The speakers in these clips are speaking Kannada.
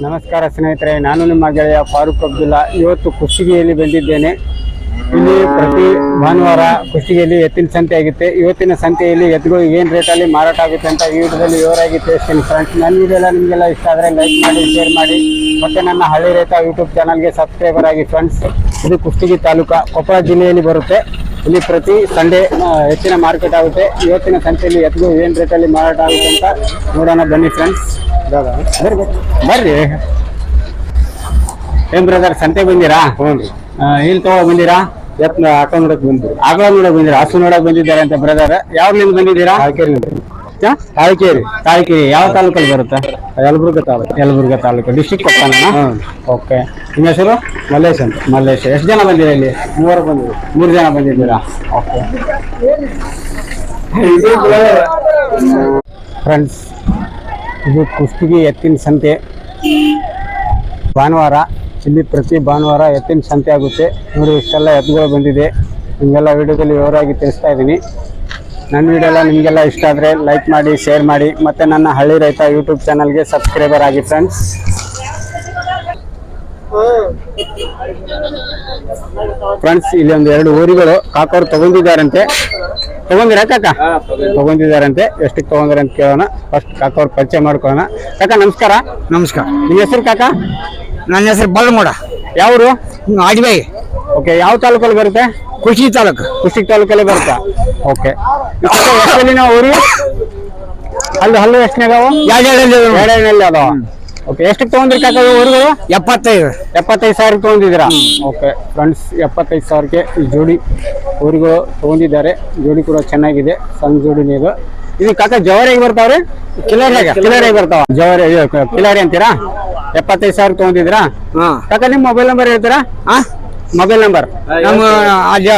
ನಮಸ್ಕಾರ ಸ್ನೇಹಿತರೆ, ನಾನು ನಿಮ್ಮ ಗೆಳೆಯ ಫಾರೂಕ್ ಅಬ್ದುಲ್ಲಾ. ಇವತ್ತು ಕುಷ್ಟಗಿಯಲ್ಲಿ ಬಂದಿದ್ದೇನೆ. ಇಲ್ಲಿ ಪ್ರತಿ ಭಾನುವಾರ ಕುಷ್ಟಗಿಯಲ್ಲಿ ಎತ್ತಿನ ಸಂತೆ ಆಗುತ್ತೆ. ಇವತ್ತಿನ ಸಂತೆಯಲ್ಲಿ ಎತ್ತುಗಳು ಏನು ರೇಟಲ್ಲಿ ಮಾರಾಟ ಆಗುತ್ತೆ ಅಂತ ಈ ವಿಡಿಯೋದಲ್ಲಿ ವಿವರಾಗಿ ತಿಳಿಸ್ತೀನಿ ಫ್ರೆಂಡ್ಸ್ ನನ್ನ ವಿಡಿಯೋ ಎಲ್ಲ ನಿಮಗೆಲ್ಲ ಇಷ್ಟ ಆದರೆ ಲೈಕ್ ಮಾಡಿ ಶೇರ್ ಮಾಡಿ. ಮತ್ತು ನನ್ನ ಹಳ್ಳಿ ರೈತ ಯೂಟ್ಯೂಬ್ ಚಾನಲ್ಗೆ ಸಬ್ಸ್ಕ್ರೈಬರ್ ಆಗಿ ಫ್ರೆಂಡ್ಸ್ ಇದು ಕುಷ್ಟಗಿ ತಾಲೂಕು ಕೊಪ್ಪಳ ಜಿಲ್ಲೆಯಲ್ಲಿ ಬರುತ್ತೆ. ಇಲ್ಲಿ ಪ್ರತಿ ಸಂಡೇ ಹೆಚ್ಚಿನ ಮಾರ್ಕೆಟ್ ಆಗುತ್ತೆ. ಇವತ್ತಿನ ಸಂತೆಯಲ್ಲಿ ಎತ್ತುಗಳು ಏನು ರೇಟಲ್ಲಿ ಮಾರಾಟ ಆಗುತ್ತೆ ಅಂತ ನೋಡೋಣ ಬನ್ನಿ ಫ್ರೆಂಡ್ಸ್ ಬರ್ರಿ. ಬರ್ರಿ ಏನ್ ಬ್ರದರ್ ಸಂತೆ ಬಂದಿರಾ? ಹ್ಞೂ ಇಲ್ಲಿ ತಗೋ ಬಂದಿರಾ? ಎತ್ ಆಟೋ ನೋಡಕ್ ಬಂದಿರಿ ಆಕಳ ನೋಡಕ್ ಬಂದಿರಾ? ಹಸು ನೋಡಕ್ ಬಂದಿದ್ದಾರೆ ಅಂತ ಬ್ರದರ್ ಯಾವ್ದ್ರಿಂದ ಬಂದಿದ್ದೀರಾ? ತಾಳ್ಕೇರಿ ತಾಳಿಕೇರಿ ತಾಳ್ಕೇರಿ ಯಾವ ತಾಲೂಕಲ್ಲಿ ಬರುತ್ತೆ? ಯಲಬುರ್ಗ ತಾಲೂಕು. ಯಲಬುರ್ಗ ತಾಲೂಕು. ಡಿಸ್ಟಿಕ್ ಕೊಪ್ಪಳ ಓಕೆ ನಿಮ್ಮ ಹೆಸರು? ಮಲ್ಲೇಶ್ ಅಂತ. ಮಲ್ಲೇಶ್. ಎಷ್ಟು ಜನ ಬಂದಿರಾ ಇಲ್ಲಿ? ಮೂವರು ಬಂದಿರಿ ಮೂರು ಜನ ಬಂದಿದ್ದೀರಾ? ಓಕೆ ಫ್ರೆಂಡ್ಸ್ ಇದು ಕುಷ್ಟಗಿ ಎತ್ತಿನ ಸಂತೆ. ಭಾನುವಾರ ಇಲ್ಲಿ ಪ್ರತಿ ಭಾನುವಾರ ಎತ್ತಿನ ಸಂತೆ ಆಗುತ್ತೆ. ನೋಡಿ ಇಷ್ಟೆಲ್ಲ ಎತ್ತುಗಳು ಬಂದಿದೆ. ನಿಮಗೆಲ್ಲ ವಿಡಿಯೋದಲ್ಲಿ ವಿವರವಾಗಿ ತಿಳಿಸ್ತಾ ಇದ್ದೀನಿ. ನನ್ನ ವಿಡಿಯೋ ಎಲ್ಲ ನಿಮಗೆಲ್ಲ ಇಷ್ಟ ಆದರೆ ಲೈಕ್ ಮಾಡಿ ಶೇರ್ ಮಾಡಿ ಮತ್ತು ನನ್ನ ಹಳ್ಳಿ ರೈತ ಯೂಟ್ಯೂಬ್ ಚಾನಲ್ಗೆ ಸಬ್ಸ್ಕ್ರೈಬರ್ ಆಗಿ ಫ್ರೆಂಡ್ಸ್ ಫ್ರೆಂಡ್ಸ್ ಇಲ್ಲಿ ಒಂದು ಎರಡು ಊರಿಗಳು ಕಾಕೋರು ತಗೊಂಡಿದ್ದಾರಂತೆ. ತಗೊಂಡಿರಾ ಕಾಕ? ತಗೊಂಡಿದ್ದಾರಂತೆ. ಎಷ್ಟಕ್ಕೆ ತಗೊಂಡ್ರೆ ಅಂತ ಕೇಳೋಣ. ಫಸ್ಟ್ ಕಾಕ ಅವ್ರ ಪರಿಚಯ ಮಾಡ್ಕೊಳ್ಳೋಣ. ಕಾಕ ನಮಸ್ಕಾರ. ನಮಸ್ಕಾರ. ನಿಮ್ಮ ಹೆಸರು ಕಾಕ? ನನ್ನ ಹೆಸರು ಬಲ್ಮೋಡ. ಯಾವರು? ಆಜ್ಬಾಯಿ ಓಕೆ ಯಾವ ತಾಲೂಕಲ್ಲಿ ಬರುತ್ತೆ? ಖುಷಿ ತಾಲೂಕು ಕುಶಿ ತಾಲೂಕಲ್ಲಿ ಬರುತ್ತಾ? ಓಕೆ. ಎಷ್ಟಲ್ಲಿ ನಾವು ಊರಿ? ಹಲ್ಲು ಹಲ್ಲು ಎರಡನೇಲಿ ಅದಾವ ಓಕೆ ಎಷ್ಟಕ್ಕೆ ತೊಗೊಂಡ್ರಿ ಕಾಕ ಊರುಗಳು? ಎಪ್ಪತ್ತೈದು. ಎಪ್ಪತ್ತೈದು ಸಾವಿರ ತಗೊಂಡಿದ್ದೀರಾ? ಓಕೆ ಫ್ರೆಂಡ್ಸ್ ಎಪ್ಪತ್ತೈದು ಸಾವಿರಕ್ಕೆ ಈ ಜೋಡಿ ಊರುಗಳು ತಗೊಂಡಿದ್ದಾರೆ. ಜೋಡಿ ಕೂಡ ಚೆನ್ನಾಗಿದೆ ಸಣ್ಣ ಜೋಡಿ ಇದು. ಇದು ಕಾಕ ಜವರಿಗೆ ಬರ್ತಾವ್ರಿ? ಕಿಲಾರಿಯಾಗ ಕಿಲಾರಿಯಾಗ ಬರ್ತಾವ. ಜವಾರಿ ಕಿಲಾರಿ ಅಂತೀರಾ? ಎಪ್ಪತ್ತೈದು ಸಾವಿರ ತಗೊಂಡಿದ್ದೀರಾ? ಹಾ. ಕಾಕ ನಿಮ್ಮ ಮೊಬೈಲ್ ನಂಬರ್ ಹೇಳ್ತೀರಾ? ಆ? ಮೊಬೈಲ್ ನಂಬರ್ ನಮ್ಮ ಅಜ್ಜ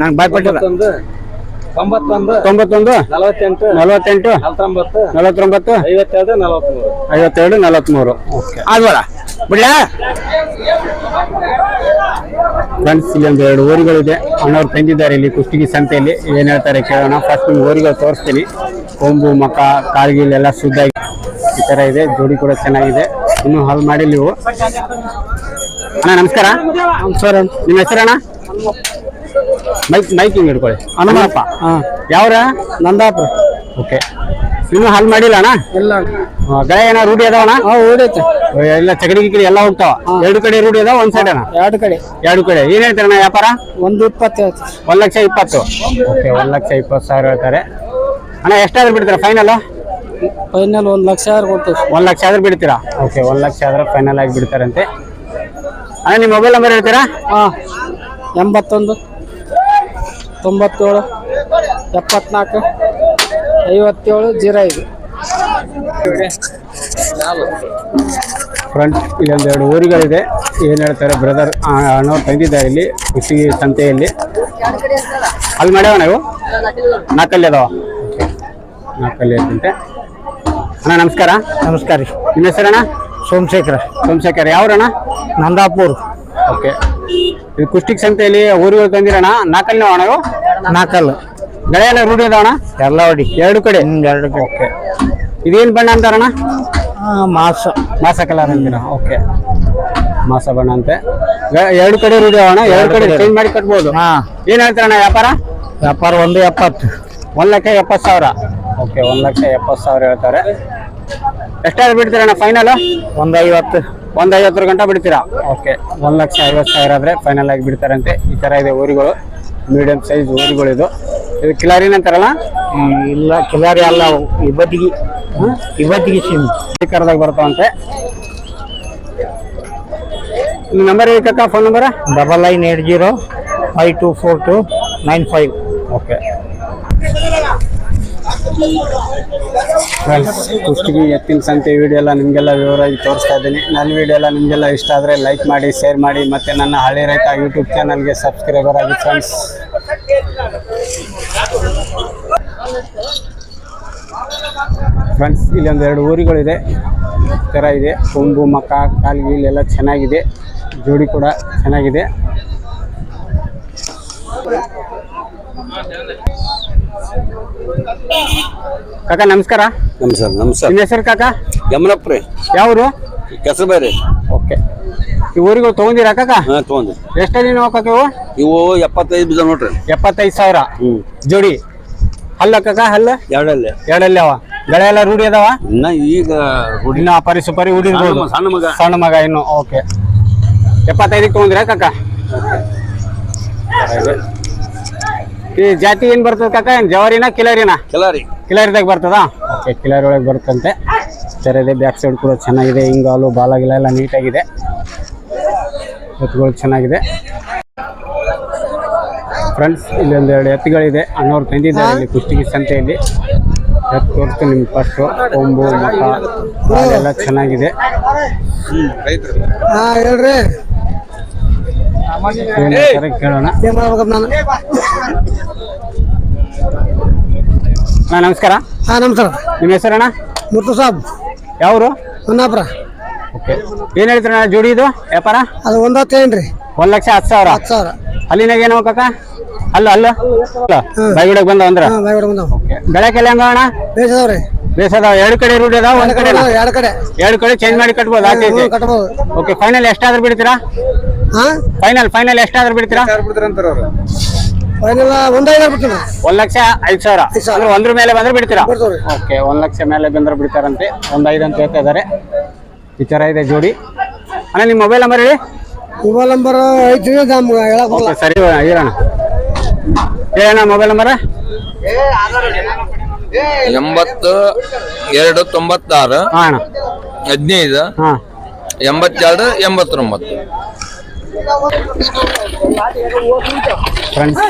ನಾನು ಬಾಯ್ಪಟ್ಟಿಲ್ಲ ತೊಂಬತ್ತೊಂದು ತೊಂಬತ್ತೊಂದು ನಲವತ್ತೆಂಟು ನಲವತ್ತೆಂಟು ನಲವತ್ತೊಂಬತ್ತು ನಲವತ್ತೊಂಬತ್ತು ಐವತ್ತೆರಡು ನಲವತ್ಮೂರು. ಐವತ್ತೆರಡು ನಲವತ್ತ್ಮೂರು ಓಕೆ ಆದ್ವಲ್ಲ ಬಿಡ್ಲಾ? ಫ್ರೆಂಡ್ಸ್ ಇಲ್ಲಿ ಒಂದು ಎರಡು ಊರುಗಳಿದೆ. ಅಣ್ಣವ್ರು ತಂದಿದ್ದಾರೆ ಇಲ್ಲಿ ಕುಷ್ಟಗಿ ಸಂತೆಯಲ್ಲಿ. ಏನ್ ಹೇಳ್ತಾರೆ ಕೇಳೋಣ. ಫಸ್ಟ್ ನಿಮ್ಗೆ ಊರುಗಳು ತೋರಿಸ್ತೀನಿ. ಕೊಂಬು ಮಕ ಕಾಲ್ಗಿಲ್ ಎಲ್ಲ ಶುದ್ಧ ಈ ತರ ಇದೆ. ಜೋಡಿ ಕೂಡ ಚೆನ್ನಾಗಿದೆ. ಇನ್ನು ಹಾಲ್ ಮಾಡಿ ನೀವು ಅಣ್ಣ ನಮಸ್ಕಾರ. ಸರ್ ನಿಮ್ಮ ಹೆಸರಣ್ಣ? ಮೈಕ್ ಮೈಕ್ ಹಿಂಗೆ ಹಿಡ್ಕೊಳ್ಳಿ. ಹನುಮಪ್ಪ ಯಾವ್ರ? ನಂದಾಪುರ. ಓಕೆ. ನಿಮ್ಮ ಹಾಲ್ ಮಾಡಿಲ್ಲ ಅಣ್ಣ? ಇಲ್ಲ ಅಣ್ಣ. ಗಳೆ ಏನೋ ರೂಢಿ ಅದಾವಣ್ಣ ಓಡೈತೆ ಎಲ್ಲ ಚಗಡಿ ಗಿಗಡಿ ಎಲ್ಲ ಹೋಗ್ತಾವ? ಎರಡು ಕಡೆ ರೂಢಿ ಅದಾವ ಒಂದ್ ಸೈಡ್ ಅಣ್ಣ? ಎರಡು ಕಡೆ. ಎರಡು ಕಡೆ. ಏನ್ ಹೇಳ್ತಾರಣ್ಣ ವ್ಯಾಪಾರ? ಒಂದು ಇಪ್ಪತ್ತು ಒಂದ್ ಲಕ್ಷ ಇಪ್ಪತ್ತು. ಓಕೆ ಒಂದ್ ಲಕ್ಷ ಇಪ್ಪತ್ತು ಸಾವಿರ ಹೇಳ್ತಾರೆ. ಅಣ್ಣ ಎಷ್ಟಾದ್ರೂ ಬಿಡ್ತೀರಾ ಫೈನಲ್ ಫೈನಲ್ ಒಂದು ಲಕ್ಷ ಆದ್ರೆ ಒಂದ್ ಲಕ್ಷ ಆದ್ರೂ ಬಿಡ್ತೀರಾ? ಓಕೆ ಒಂದ್ ಲಕ್ಷ ಆದ್ರೆ ಫೈನಲ್ ಆಗಿ ಬಿಡ್ತಾರಂತೆ. ಅಣ್ಣ ನಿಮ್ಮ ಮೊಬೈಲ್ ನಂಬರ್ ಹೇಳ್ತೀರಾ? ಹಾಂ ಎಂಬತ್ತೊಂದು ತೊಂಬತ್ತೇಳು ಎಪ್ಪತ್ನಾಲ್ಕು ಐವತ್ತೇಳು ಜೀರೋ ಐದು. ಫ್ರಂಟ್ ಇಲ್ಲೊಂದು ಎರಡು ಊರುಗಳಿದೆ. ಏನು ಹೇಳ್ತಾರೆ ಬ್ರದರ್ ಅಣ್ಣವ್ರು ತಂದಿದ್ದಾರೆ ಇಲ್ಲಿ ಕೃಷಿ ಸಂತೆಯಲ್ಲಿ. ಅಲ್ಲಿ ಮಾಡ್ಯಾವ ನೀವು? ನಾಲ್ಕಲ್ಲಿ ಅದಾವ ನಾಲ್ಕಲ್ಲಿ ಐತಂತೆ ಅಣ್ಣ ನಮಸ್ಕಾರ. ನಮಸ್ಕಾರ ರೀ. ನಿಮ್ಮ ಹೆಸರಣ್ಣ? ಸೋಮಶೇಖರ. ಸೋಮಶೇಖರ್ ಯಾವ್ರಣ ನಂದಾಪುರ್. ಓಕೆ. ಇದು ಕುಷ್ಟಿಕ್ ಸಂತೆಯಲ್ಲಿ ಊರಿಗೆ ತಂದಿರಣ್ಣ? ನಾಲ್ಕಲ್ಲಿ ಅಣ್ಣ ಇವು? ನಾಲ್ಕಲ್ಲು. ಗಳೆ ಎಲ್ಲ ರೂಢಿ ಇದಾವಣ ಎಲ್ಲ ಹೊಡಿ ಎರಡು ಕಡೆ? ಎರಡು ಕಡೆ. ಓಕೆ. ಇದೇನು ಬಣ್ಣ ಅಂತಾರಣ ಮಾಸ. ಮಾಸ ಕಲರ್ ಅಂದಿರ ಓಕೆ. ಮಾಸ ಬಣ್ಣ ಅಂತೆ. ಗ- ಎರಡು ಕಡೆ ರೂಢಿ ಅವಣ ಎರಡು ಕಡೆ ಚೇಂಜ್ ಮಾಡಿ ಕಟ್ಬೋದು. ಹಾಂ. ಏನ್ ಹೇಳ್ತಾರಣ್ಣ ವ್ಯಾಪಾರ? ವ್ಯಾಪಾರ ಒಂದು ಎಪ್ಪತ್ತು. ಒಂದ್ ಲಕ್ಷ ಎಪ್ಪತ್ತು ಸಾವಿರ. ಓಕೆ ಒಂದ್ ಲಕ್ಷ ಎಪ್ಪತ್ತು ಸಾವಿರ ಹೇಳ್ತಾರೆ. ಎಷ್ಟಾದ್ರು ಬಿಡ್ತೀರಣ್ಣ ಫೈನಲ್ ಒಂದು ಐವತ್ತು ಒಂದ್ ಐವತ್ತರ ಗಂಟೆ ಬಿಡ್ತೀರಾ? ಓಕೆ. ಒಂದು ಲಕ್ಷ ಐವತ್ತು ಸಾವಿರ ಆದ್ರೆ ಫೈನಲ್ ಆಗಿ ಬಿಡ್ತಾರಂತೆ. ಈ ತರ ಇದೆ ಊರುಗಳು ಮೀಡಿಯಂ ಸೈಜ್ ಊರಿಗಳು ಇದು. ಇದು ಕಿಲಾರಿನ ಅಂತಾರಲ್ಲ ಇಲ್ಲ ಕಿಲಾರಿ ಅಲ್ಲ ಅವು ಇವತ್ತಿಗೆ ಇವತ್ತಿಗೆ ಸಿಮ್. ಕರ್ದಾಗ ಬರ್ತಾವಂತೆ. ನಿಮ್ಮ ನಂಬರ್ ಹೇಳಕ್ಕ phone number double nine eight zero five two four two nine five okay Kushtagi ಎತ್ತಿನ ಸಂತೆ ವಿಡಿಯೋ ಎಲ್ಲ ನಿಮಗೆಲ್ಲ ವಿವರವಾಗಿ ತೋರಿಸ್ತಾ ಇದ್ದೀನಿ. ನನ್ನ ವಿಡಿಯೋ ಎಲ್ಲ ನಿಮಗೆಲ್ಲ ಇಷ್ಟ ಆದರೆ ಲೈಕ್ ಮಾಡಿ ಶೇರ್ ಮಾಡಿ, ಮತ್ತು ನನ್ನ ಹಳೆ ರೈತ ಯೂಟ್ಯೂಬ್ ಚಾನಲ್ಗೆ ಸಬ್ಸ್ಕ್ರೈಬರ್ ಆಗಿ ಫ್ರೆಂಡ್ಸ್ ಫ್ರೆಂಡ್ಸ್ ಇಲ್ಲಿ ಒಂದು ಎರಡು ಊರುಗಳಿದೆ. ಥರ ಇದೆ, ಕೊಂಬು ಮಕ್ಕ ಕಾಲ್ಗೀಲ್ ಎಲ್ಲ ಚೆನ್ನಾಗಿದೆ. ಜೋಡಿ ಕೂಡ ಚೆನ್ನಾಗಿದೆ. ಕಾಕ ನಮಸ್ಕಾರ. ನಮಸ್ಕಾರ ನಮಸ್ಕಾರ. ನಿಮ್ಮ ಹೆಸರು ಕಾಕ? ಯಮನಪ್ರಿ ಯಾವ್ರು? ಕೆಸರು ಬೇರೆ ಓಕೆ. ಈ ಊರಿಗೆ ತಗೊಂಡಿರಾ ಕಾಕಾ? ಹಾ ತಗೊಂಡಿ ಎಷ್ಟೇ ನೀವು ಕಾಕ ಇವು ಇವು ಎಪ್ಪತ್ತೈದು ಬೀಜ ನೋಡ್ರಿ. ಎಪ್ಪತ್ತೈದು ಸಾವಿರ. ಹ್ಮ್. ಜೋಡಿ. ಹಲ್ಲ ಕಾಕಾ ಹಲ್ಲ? ಎರಡಲ್ಲಿ. ಎರಡಲ್ಲಿ ಅವ. ಬೆಳೆ ಎಲ್ಲ ರೂಢಿ ಅದಾವ? ಇನ್ನ ಈಗ ಹುಡಿ ಅಪಾರಿ ಸುಪಾರಿ ಉಡಿರ್ಬೋದು ಸಣ್ಣ ಮಗ. ಸಣ್ಣ ಮಗ ಇನ್ನು ಓಕೆ. ಎಪ್ಪತ್ತೈದಕ್ಕೆ ತಗೊಂಡಿರಾ ಕಾಕ? ಈ ಜಾತಿ ಏನ್ ಬರ್ತದ ಕಾಕ? ಏನ್ ಜವಾರಿನ ಕಿಲಾರಿನ? ಕಿಲಾರಿ. ಕಿಲಾರಿದಾಗ ಬರ್ತದ? ಓಕೆ ಕಿಲಾರಿ ಒಳಗೆ ಬರುತ್ತಂತೆ ಸರಿ ಇದೆ ಬ್ಯಾಕ್ ಸೈಡ್ ಕೂಡ ಚೆನ್ನಾಗಿದೆ. ಹಿಂಗಾಲು ಬಾಲ ಗಿಲ ಎಲ್ಲ ನೀಟಾಗಿದೆ. ಎತ್ತುಗಳು ಚೆನ್ನಾಗಿದೆ. ಫ್ರೆಂಡ್ಸ್ ಇಲ್ಲಿ ಒಂದು ಎರಡು ಎತ್ತುಗಳಿದೆ. ಅಣ್ಣವ್ರು ತಂದಿದ್ದಾರೆ ಇಲ್ಲಿ ಕುಷ್ಟಗಿ ಸಂತೆಯಲ್ಲಿ. ಎತ್ತು ತೋರಿಸ್ತೀನಿ ನಿಮ್ಗೆ ಫಸ್ಟು ಕೊಂಬು ಎಲ್ಲ ಚೆನ್ನಾಗಿದೆ. ಹಾಂ ಹೇಳ್ರಿ. ಕೇಳೋಣ. ನಮಸ್ಕಾರ. ಹಾ ನಮಸ್ಕಾರ. ನಿಮ್ಮ ಹೆಸರಣ್ಣ ಮುತ್ತು ಸಾಬ್. ಯಾವ್ರು? ಹೊನ್ನಾಪುರ. ಓಕೆ. ಏನು ಹೇಳ್ತೀರಣ್ಣ ಜೋಡಿ ಇದು ವ್ಯಾಪಾರ? ಅದು ಒಂದ್ ಹತ್ತು ರೀ ಒಂದು ಲಕ್ಷ ಹತ್ತು ಸಾವಿರ? ಹತ್ತು ಸಾವಿರ. ಅಲ್ಲಿನಾಗ ಏನೋ ಕಾಕ ಅಲ್ಲ ಅಲ್ಲ? ಬೈಗುಡಕ್ ಬಂದ ಅಂದ್ರ? ಬೆಳಕ್ ಎಲ್ಲ ಬೆಳಕೆಲ್ಲ ಹೆಂಗ ಅಣ್ಣ? ಬೇಸದವ್ರಿ. ಬೇಸದ ಎರಡು ಕಡೆ ರೂಢಿ ಅದಾವ ಒಂದ್ ಕಡೆ ಎರಡು ಕಡೆ. ಎರಡು ಕಡೆ ಚೇಂಜ್ ಮಾಡಿ ಕಟ್ಬೋದು ಆಚೆ ಕಟ್ಬೋದು. ಓಕೆ ಫೈನಲ್ ಎಷ್ಟಾದ್ರೂ ಬಿಡ್ತೀರಾ? ಫೈನಲ್ ಫೈನಲ್ ಎಷ್ಟಾದ್ರೂ ಬಿಡ್ತೀರಾ? ಫೈನಲ್ ಒಂದ್ ಐದು ಬಿಡ್ತೀನಿ ಒಂದ್ ಲಕ್ಷ ಐದು ಸಾವಿರ. ಐದ್ ಸಾವಿರ. ಅಂದ್ರೆ ಒಂದ್ರ ಮೇಲೆ ಬಂದ್ರೆ ಬಿಡ್ತೀರಾ? ಬಿಡ್ತೀವ್ರಿ. ಓಕೆ ಒಂದ್ ಲಕ್ಷ ಮೇಲೆ ಬಂದ್ರೆ ಬಿಡ್ತಾರಂತೆ. ಒಂದ್ ಐದು ಅಂತ ಹೇಳ್ತಾ ಇದಾರೆ ಈ ತರ ಇದೆ ಜೋಡಿ. ಅಣ್ಣ ನಿಮ್ಮ ಮೊಬೈಲ್ ನಂಬರ್ ಹೇಳಿ? ಮೊಬೈಲ್ ನಂಬರ್ ಐತಿ ನಮ್ಗೆ ಹೇಳಕ್ ಬರಲ್ಲ ಓಕೆ ಸರಿ ಇರೋಣ ಹೇಳಣ್ಣ ಮೊಬೈಲ್ ನಂಬರ್ ಎಂಬತ್ತು ಎರಡು ತೊಂಬತ್ತಾರು ಹಾ ಅಣ್ಣ. ಹದಿನೈದು ಹಾ. ಎಂಬತ್ತೆರಡು ಎಂಬತ್ತೊಂಬತ್ತು. ಫ್ರೆಂಡ್ಸ್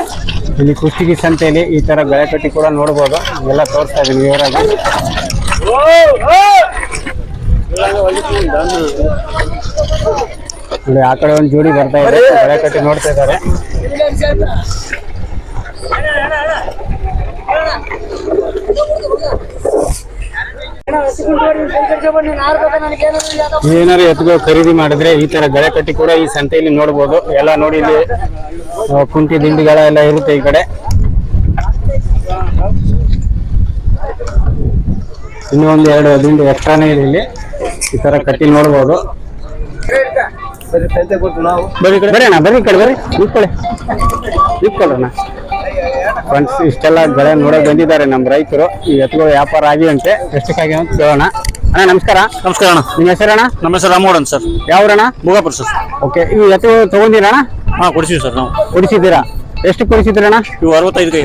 ಇಲ್ಲಿ ಕುಷ್ಟಗಿ ಸಂತೆಯಲ್ಲಿ ಈ ತರ ಬೆಳೆ ಕಟ್ಟಿ ಕೂಡ ನೋಡ್ಬೋದು. ಎಲ್ಲ ತೋರಿಸ್ತಾ ಇದೀನಿ ವಿವರಾಗಿ ನೋಡಿ ಆ ಕಡೆ ಒಂದು ಜೋಡಿ ಬರ್ತಾ ಇದೆ. ಬೆಳೆ ಕಟ್ಟಿ ನೋಡ್ತಾ ಇದ್ದಾರೆ. ಏನಾದ್ರು ಎತ್ಕೋ ಖರೀದಿ ಮಾಡಿದ್ರೆ ಈ ತರ ಗಳೆ ಕಟ್ಟಿ ಕೂಡ ಈ ಸಂತೆಯಲ್ಲಿ ನೋಡ್ಬೋದು. ಎಲ್ಲ ನೋಡಿ ಇಲ್ಲಿ ಕುಂಟಿ ದಿಂಡಿಗಳ ಎಲ್ಲ ಇರುತ್ತೆ ಈ ಕಡೆ. ಇನ್ನು ಒಂದು ಎರಡು ದಿಂಡು ಎಕ್ಸ್ಟ್ರಾನೇ ಇದೆ ಇಲ್ಲಿ. ಈ ತರ ಕಟ್ಟಿ ನೋಡಬಹುದು ಬರೀ ಈ ಕಡೆ ಬರೀ ಈ ಕಡೆ ಬರೀ ನಿಂತ್ಕೊಳ್ಳಿ. ನಿಂತ್ಕೊಳ್ಳೋಣ. ಫ್ರೆಂಡ್ಸ್ ಇಷ್ಟೆಲ್ಲ ಬೆಳೆ ನೋಡೋಕೆ ಬಂದಿದ್ದಾರೆ ನಮ್ಮ ರೈತರು. ಈ ಎತ್ತುಗಳು ವ್ಯಾಪಾರ ಆಗಿವಂತೆ ಎಷ್ಟಕ್ಕಾಗಿ ಅಂತ ಕೇಳೋಣ. ಅಣ್ಣ ನಮಸ್ಕಾರ. ನಮಸ್ಕಾರ ಅಣ್ಣ. ನಿಮ್ಮ ಹೆಸರಣ್ಣ ನಮ್ಮ ಹೆಸರು ರಾಮೋಡನ್ ಅಂತ ಸರ್. ಯಾವ್ರಣ್ಣ ಮುಗಾಪುರ ಸರ್. ಓಕೆ ಈ ಎತ್ತು ತಗೊಂಡಿರಣ್ಣ ಹಾಂ ಕೊಡಿಸಿವಿ ಸರ್ ನಾವು. ಕೊಡಿಸಿದ್ದೀರಾ? ಎಷ್ಟು ಕೊಡಿಸಿದ್ದೀರಣ್ಣ ಇವು ಅರವತ್ತೈದು ಕೈ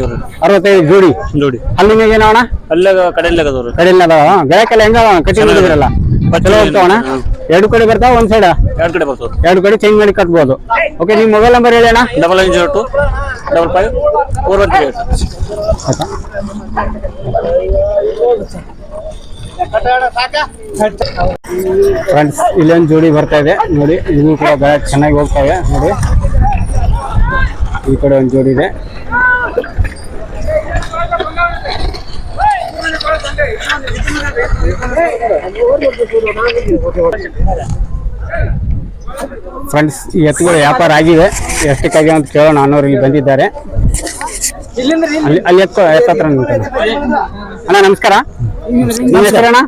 ಅರವತ್ತೈದು ಜೋಡಿ. ಜೋಡಿ. ಅಲ್ಲಿಂಗ ಏನೋ ಅಣ್ಣ? ಅಲ್ಲೇ ಕಡೆಯಲ್ಲೇ ಕಡೆಯಲ್ಲಿ ಅದಾವ ಗೆಳಕೆಲ್ಲ ಹೆಂಗ ಕಟ್ಟಿ ಚಲೋ ಹೋಗ್ತಾವಣ್ಣ ಎರಡು ಕಡೆ ಬರ್ತಾ ಒಂದ್ ಸೈಡ್ ಎರಡು ಕಡೆ ಬರ್ತದೆ ಎರಡು ಕಡೆ ಚೇಂಜ್ ಮಾಡಿ ಕಟ್ಬೋದು. ಓಕೆ ನಿಮ್ಮ ಮೊಬೈಲ್ ನಂಬರ್ ಹೇಳಿ ಅಣ್ಣ double nine zero two double five four one three eight friends ಇಲ್ಲೊಂದು ಜೋಡಿ ಬರ್ತಾ ಇದೆ. ನೋಡಿ ಇದು ಕೂಡ ಚೆನ್ನಾಗಿ ಇದೆ. ನೋಡಿ ಈ ಕಡೆ ಒಂದು ಜೋಡಿ ಇದೆ. ಫ್ರೆಂಡ್ಸ್ ಈ ಎತ್ತುಗಳು ವ್ಯಾಪಾರ ಆಗಿದೆ. ಎಷ್ಟಕ್ಕಾಗಿ ಅಂತ ಕೇಳೋಣ. ಅನ್ನೋರು ಇಲ್ಲಿ ಬಂದಿದ್ದಾರೆ. ಅಲ್ಲಿ ಅಲ್ಲಿ ಎತ್ತು ಎತ್ತತ್ರ ಅಣ್ಣ ನಮಸ್ಕಾರ. ನಿಮ್ಮ ಹೆಸರಣ್ಣ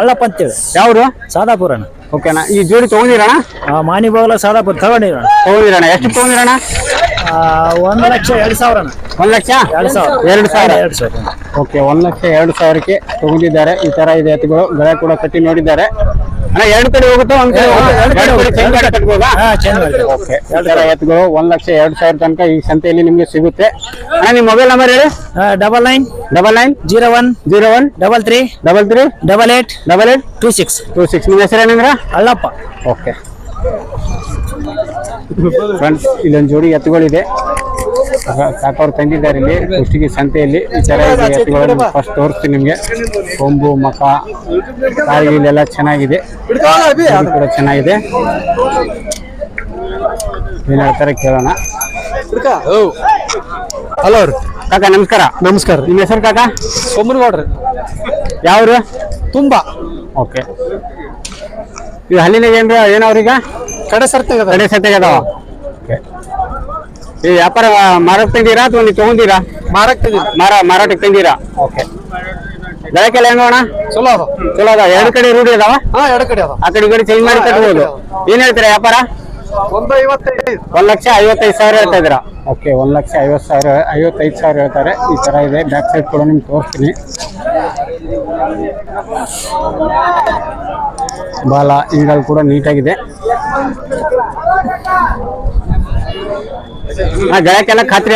ಅಳ್ಳಪ್ಪ ಅಂತೇಳಿ. ಯಾವ್ರು? ಸಾದಾಪುರ ಅಣ್ಣ. ಓಕೆನಾ ಈ ಜೋಡಿ ತಗೊಂಡಿರಣ್ಣ ಮಾನಿ ಬಾಗಲ ಸಾದಾಪುರ ತಗೊಂಡಿರೋಣ ತಗೊಂಡಿರಣ್ಣ ಎಷ್ಟು ತಗೊಂಡಿರಣ್ಣ ಒಂದು ಲಕ್ಷ ಎರಡು ಸಾವಿರ ಒಂದ್ ಲಕ್ಷ? ಎರಡು ಸಾವಿರ. ಎರಡು ಸಾವಿರ. ಎರಡು ಸಾವಿರ. ಓಕೆ ಒಂದ್ ಲಕ್ಷ ಎರಡು ಸಾವಿರಕ್ಕೆ ತಗೊಂಡಿದ್ದಾರೆ. ಈ ತರ ಇದೆ ಎತ್ತುಗಳು ಗಳೆ ಕೂಡ ಕಟ್ಟಿ ನೋಡಿದ್ದಾರೆ. ಅಣ್ಣ ಎರಡು ಕಡೆ ಹೋಗುತ್ತಾ? ಒಂದು ಕಡೆ ಎರಡು ಕಡೆ ಕಟ್ಬೋದಾ? ಚೇಂಜ್ ಮಾಡಿ ಓಕೆ. ಎತ್ತುಗಳು ಒಂದ್ ಲಕ್ಷ ಎರಡು ಸಾವಿರ ತನಕ ಈ ಸಂತೆಯಲ್ಲಿ ನಿಮ್ಗೆ ಸಿಗುತ್ತೆ. ಅಣ್ಣ ನಿಮ್ಮ ಮೊಬೈಲ್ ನಂಬರ್ ಹೇಳಿ? Double nine double nine zero one zero one double three double three double eight double eight two six two six ನಿಮ್ಮ ಹೆಸರೇನಂದ್ರ? ಅಲ್ಲಪ್ಪ. ಓಕೆ. ಫ್ರೆಂಡ್ಸ್ ಇಲ್ಲೊಂದು ಜೋಡಿ ಎತ್ತುಗಳಿದೆ. ಸಾಕವ್ರು ತಂದಿದ್ದಾರೆ ಇಲ್ಲಿ ಕುಷ್ಟಿಗೆ ಸಂತೆಯಲ್ಲಿ. ಈ ಥರ ಇದೆ ಎತ್ತುಗಳನ್ನು ಫಸ್ಟ್ ತೋರಿಸ್ತೀನಿ ನಿಮಗೆ. ಕೊಂಬು ಮಕ ಕಾಯಿ ಇಲ್ಲೆಲ್ಲ ಚೆನ್ನಾಗಿದೆ. ಕೂಡ ಚೆನ್ನಾಗಿದೆ. ಏನು ಹೇಳ್ತಾರೆ ಕೇಳೋಣ. ಹಲೋ ಕಾಕ ನಮಸ್ಕಾರ. ನಮಸ್ಕಾರ ನಿಮ್ಮ ಹೆಸರು ಕಾಕ? ಸೋಮನಗೌಡ್ರಿ. ಯಾವ್ರು? ತುಂಬ. ಓಕೆ. ಇದು ಹಲ್ಲಿನಾಗ ಏನ್ರ ಏನವ್ರೀಗ ಕಡೆ ಸರ್ತಾಗ ಕಡೆ ಸತ್ಯಾಗ ಅದಾವ. ಈ ವ್ಯಾಪಾರ ಮಾರಕ್ ತಂದೀರಾ ಅಥವಾ ನೀವು ತಗೊಂಡಿರಾ? ಮಾರಕ್ ತೆಗೀರಿ ಮಾರ ಮಾರಾಟಕ್ಕೆ ತಂದೀರಾ? ಓಕೆ. ಬೆಳಕೆಲ್ಲ ಹೆಂಗ ಅಣ್ಣ? ಚಲೋ ಅದ ಚಲೋ ಅದ ಎರಡು ಕಡೆ ರೂಢಿ ಅದಾವ? ಹಾ ಎಡ ಕಡೆ ಅದ ಆ ಕಡೆ ಈ ಕಡೆ ಚೇಂಜ್ ಮಾಡಿ ಕಟ್ಬೋದು ಏನ್ ಹೇಳ್ತೀರಾ ವ್ಯಾಪಾರ? ಒಂದು ಐವತ್ತೈದು ಒಂದ್ ಲಕ್ಷ ಐವತ್ತೈದು ಸಾವಿರ ಹೇಳ್ತಾ ಇದ್ದೀರಾ? ಓಕೆ ಒಂದ್ ಲಕ್ಷ ಐವತ್ತು ಸಾವಿರ ಐವತ್ತೈದು ಸಾವಿರ ಹೇಳ್ತಾರೆ. ಈ ತರ ಇದೆ. ಬ್ಯಾಕ್ ಸೈಡ್ ಕೂಡ ನಿಮ್ಗೆ ತೋರಿಸ್ತೀನಿ. ಬಾಲ ಇಂಗಲ್ ಕೂಡ ನೀಟಾಗಿದೆ. ಗಳಕ್ಕೆಲ್ಲ ಖಾತ್ರಿ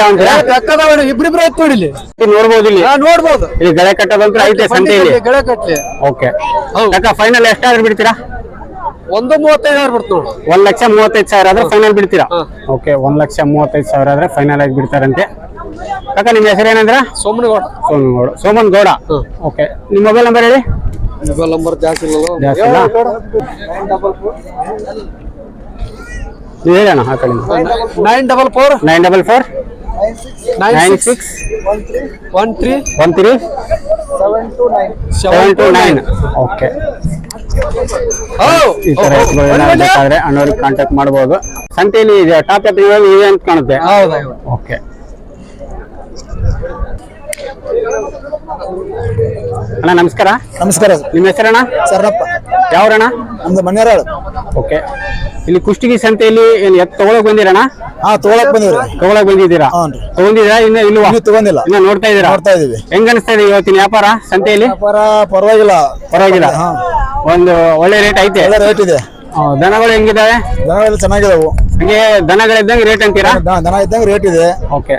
ಇಬ್ರಿಬ್ರು ಐತ್ ನೋಡಿ ಇಲ್ಲಿ ನೋಡ್ಬೋದು ಇಲ್ಲಿ? ನೋಡ್ಬೋದು. ಇಲ್ಲಿ ಗಳೆ ಕಟ್ಟೋದಂತ್ರ ಐತೆ ಸಂತೆಯಲ್ಲಿ ಗೆಳೆ ಕಟ್ಲಿ. ಓಕೆ ಫೈನಲ್ ಎಷ್ಟಾದ್ರೂ ಬಿಡ್ತೀರಾ? ಒಂದು ಮೂವತ್ತೈದು ಸಾವಿರ ನೋಡು. ಒಂದ್ ಲಕ್ಷ ಮೂವತ್ತೈದು ಸಾವಿರ ಆದ್ರೆ ಫೈನಲ್ ಬಿಡ್ತೀರಾ? ಓಕೆ ಒಂದ್ ಲಕ್ಷ ಮೂವತ್ತೈದು ಸಾವಿರ ಆದ್ರೆ ಫೈನಲ್ ಆಗಿ ಬಿಡ್ತಾರಂತೆ. ಕಾಕ ನಿಮ್ಮ ಹೆಸರು ಏನಂದ್ರ? ಸೋಮನಗೌಡ ಸೋಮನಗೌಡ ಸೋಮನ್ ಗೌಡ. ಓಕೆ ನಿಮ್ಮ ಮೊಬೈಲ್ ನಂಬರ್ ಹೇಳಿ. ಮೊಬೈಲ್ ನಂಬರ್ ಜಾಸ್ತಿ ಇಲ್ಲ? ಹೇಳೋಣ ಆ ಕಡೆ nine double four nine double four nine nine six one three one three seven two nine okay ಈ ತರ ಎತ್ತುಗಳು ಏನಾದ್ರು ಬೇಕಾದ್ರೆ ಅಣ್ಣವ್ರಿಗೆ ಕಾಂಟ್ಯಾಕ್ಟ್ ಮಾಡ್ಬೋದು. ಸಂತೆಯಲ್ಲಿ ಟಾಪ್ ಎತ್ತುಗಳು ಇವೆ ಅಂತ ಕಾಣುತ್ತೆ. ಓಕೆ ಅಣ್ಣ ನಮಸ್ಕಾರ. ನಮಸ್ಕಾರ ನಿಮ್ಮ ಹೆಸರಣ್ಣ ಸರ್ನಪ್ಪ ಯಾವ್ರಣ್ಣ? ನಮ್ದು ಮನೆಯವರ. ಓಕೆ ಇಲ್ಲಿ ಕುಷ್ಟಗಿ ಸಂತೆಯಲ್ಲಿ ಏನು ಎತ್ತು ತಗೊಳಕ್ ಬಂದಿರಣ್ಣ? ಹಾ ತಗೊಳಕ್ ಬಂದಿವ್ರಿ ತಗೊಳಕ್ ಬಂದಿದ್ದೀರಾ? ಹ್ಞೂ ತಗೊಂಡಿದ್ದೀರಾ? ಇನ್ನ ಇಲ್ವಾ ಇನ್ನೂ ತಗೊಂಡಿಲ್ಲ. ಇನ್ನ ನೋಡ್ತಾ ಇದೀರಾ ನೋಡ್ತಾ ಇದೀವಿ. ಹೆಂಗ್ ಅನಿಸ್ತಾ ಇದೆ ಇವತ್ತಿನ ವ್ಯಾಪಾರ ಸಂತೆಯಲ್ಲಿ? ವ್ಯಾಪಾರ ಪರವಾಗಿಲ್ಲ. ಪರವಾಗಿಲ್ಲ. ಹಾ. ಒಂದು ಒಳ್ಳೆ ರೇಟ್ ಐತೆ. ಒಳ್ಳೆ ರೇಟ್ ಇದೆ. ಆ, ದನಗಳು ಹೆಂಗಿದಾವೆ? ದನಗಳು ಚೆನ್ನಾಗಿದಾವು. ಹಂಗೆ ದನಗಳಿದ್ದಂಗೆ ರೇಟ್ ಅಂತೀರಾ? ದ- ದನ ಇದ್ದಂಗೆ ರೇಟ್ ಇದೆ. ಓಕೆ.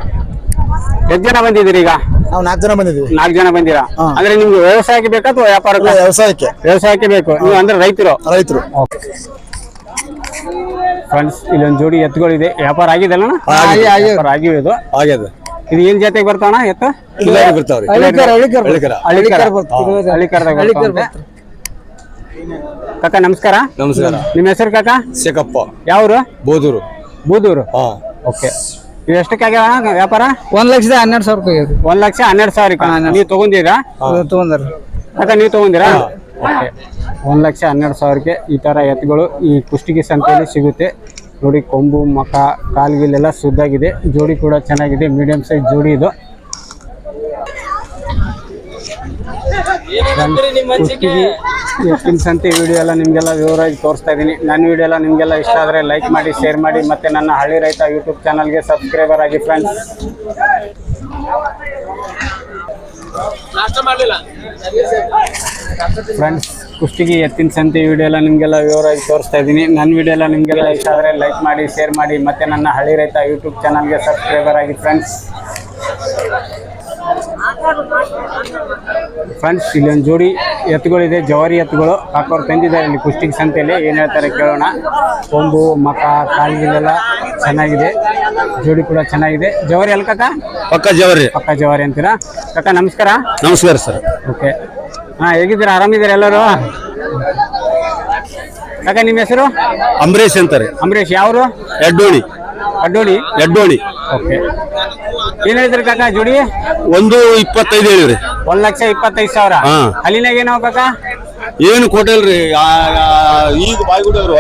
ಎಷ್ಟು ಜನ ಬಂದಿದ್ದೀರಿ ಈಗ? ನಾವು ನಾಲ್ಕು ಜನ ಬಂದಿದ್ದೀವಿ. ನಾಲ್ಕು ಜನ ಬಂದಿರಾ? ಹಾ. ಅಂದ್ರೆ ನಿಮ್ಗೆ ವ್ಯವಸಾಯಕ್ಕೆ ಬೇಕಾ ಅಥವಾ ವ್ಯಾಪಾರಕ್ಕೆ? ಇಲ್ಲ, ವ್ಯವಸಾಯಕ್ಕೆ. ವ್ಯವಸಾಯಕ್ಕೆ ಬೇಕು. ನೀವು ಅಂದ್ರೆ ರೈತರು? ರೈತರು. ಫ್ರೆಂಡ್ಸ್ ಇಲ್ಲೊಂದು ಜೋಡಿ ಎತ್ತುಗಳಿದೆ. ವ್ಯಾಪಾರ ಆಗಿದೆ ಅಲ್ಲಣ್ಣ? ವ್ಯಾಪಾರ ಆಗಿವೆ ಇದು. ಆಗ್ಯದ ಇದು ಏನ್ ಜಾತಿಗೆ ಬರ್ತಾವಣ ಎತ್ತ? ಕಾಕ ನಮಸ್ಕಾರ. ನಮಸ್ಕಾರ. ನಿಮ್ಮ ಹೆಸರು ಕಾಕ? ಶೇಖಪ್ಪ. ಯಾವ್ರು? ಬೂದೂರು. ಬೂದೂರು? ಹಾ. ಓಕೆ. ಇವು ಎಷ್ಟಕ್ಕೆ ಆಗ್ಯಾವ ವ್ಯಾಪಾರ? ಒಂದ್ ಲಕ್ಷದ ಹನ್ನೆರಡು ಸಾವಿರ ರೂಪಾಯಿ ಒಂದ್ ಲಕ್ಷ ಹನ್ನೆರಡು ಸಾವಿರ ನೀವು ತಗೊಂಡಿರಾ ಇದು ತಗೊಂಡಾರ ಕಾಕ ನೀವು ತಗೊಂಡಿರಾ ಒಂದ್ ಲಕ್ಷ ಹನ್ನೆರಡು ಸಾವಿರಕ್ಕೆ ಈ ಥರ ಎತ್ತುಗಳು ಈ ಕುಷ್ಟಿಗೆ ಸಂತೆಯಲ್ಲಿ ಸಿಗುತ್ತೆ. ನೋಡಿ ಕೊಂಬು ಮಕ ಕಾಲ್ಗಿಲೆಲ್ಲ ಸುದ್ದಾಗಿದೆ ಜೋಡಿ ಕೂಡ ಚೆನ್ನಾಗಿದೆ. ಮೀಡಿಯಂ ಸೈಜ್ ಜೋಡಿ ಇದು. ಎಷ್ಟಿನ ಎತ್ತಿನ ಸಂತೆ ವಿಡಿಯೋ ಎಲ್ಲ ನಿಮಗೆಲ್ಲ ವಿವರವಾಗಿ ತೋರಿಸ್ತಾ ಇದ್ದೀನಿ ನನ್ನ ವಿಡಿಯೋ ಎಲ್ಲ ನಿಮಗೆಲ್ಲ ಇಷ್ಟ ಆದರೆ ಲೈಕ್ ಮಾಡಿ ಶೇರ್ ಮಾಡಿ ಮತ್ತು ನನ್ನ ಹಳ್ಳಿ ರೈತ ಯೂಟ್ಯೂಬ್ ಚಾನಲ್ಗೆ ಸಬ್ಸ್ಕ್ರೈಬರ್ ಆಗಿ ಫ್ರೆಂಡ್ಸ್ ಫ್ರೆಂಡ್ಸ್ ಕುಸ್ತಿಗೆ ಎತ್ತಿನ ಸಂತೆ ವಿಡಿಯೋ ಎಲ್ಲ ನಿಮಗೆಲ್ಲ ವಿವರವಾಗಿ ತೋರಿಸ್ತಾ ಇದ್ದೀನಿ. ನನ್ನ ವಿಡಿಯೋ ಎಲ್ಲ ನಿಮಗೆಲ್ಲ ಇಷ್ಟ ಆದರೆ ಲೈಕ್ ಮಾಡಿ ಶೇರ್ ಮಾಡಿ, ಮತ್ತು ನನ್ನ ಹಳ್ಳಿ ರೈತ ಯೂಟ್ಯೂಬ್ ಚಾನಲ್ಗೆ ಸಬ್ಸ್ಕ್ರೈಬರ್ ಆಗಿ ಫ್ರೆಂಡ್ಸ್ ಫ್ರೆಂಡ್ಸ್ ಇಲ್ಲೊಂದು ಜೋಡಿ ಎತ್ತುಗಳಿದೆ ಜವಾರಿ ಎತ್ತುಗಳು. ಹಾಕೋರು ತಂದಿದ್ದಾರೆ ಇಲ್ಲಿ ಕುಸ್ಟಿಂಗ್ ಸಂತೆಯಲ್ಲಿ. ಏನು ಹೇಳ್ತಾರೆ ಕೇಳೋಣ. ಕೊಂಬು ಮಕ ಕಾಲಿಗೆಲ್ಲ ಚೆನ್ನಾಗಿದೆ. ಜೋಡಿ ಕೂಡ ಚೆನ್ನಾಗಿದೆ. ಜವಾರಿ ಅಲ್ಲ ಕಾಕ? ಪಕ್ಕ ಜವರಿ. ಪಕ್ಕ ಜವಾರಿ ಅಂತೀರಾ? ಕಾಕ ನಮಸ್ಕಾರ. ನಮಸ್ಕಾರ ಸರ್. ಓಕೆ. ಹಾಂ ಹೇಗಿದ್ದೀರಾ? ಆರಾಮಿದ್ದೀರಾ ಎಲ್ಲರೂ? ಕಾಕ ನಿಮ್ಮ ಹೆಸರು? ಅಂಬರೀಶ್ ಅಂತಾರೆ. ಅಂಬರೀಶ್ ಯಾವರು? ಎಡ್ಡೋಣಿ. ಅಡ್ಡೋಳಿ? ಅಡ್ಡೋಳಿ. ಓಕೆ. ಏನ್ ಹೇಳ್ತೀರಿ ಕಾಕ ಜೋಡಿ? ಒಂದು ಇಪ್ಪತ್ತೈದು ಹೇಳಿವ್ರಿ ಒಂದ್ ಲಕ್ಷ ಇಪ್ಪತ್ತೈದು ಸಾವಿರ. ಹಾ. ಅಲ್ಲಿನಾಗ ಏನೋ ಕಾಕ ಏನು ಕೊಟ್ಟಲ್ರಿ ಆ- ಆ- ಈಗ ಬಾಯ್ಗುಡಿ ಅವ್ರು?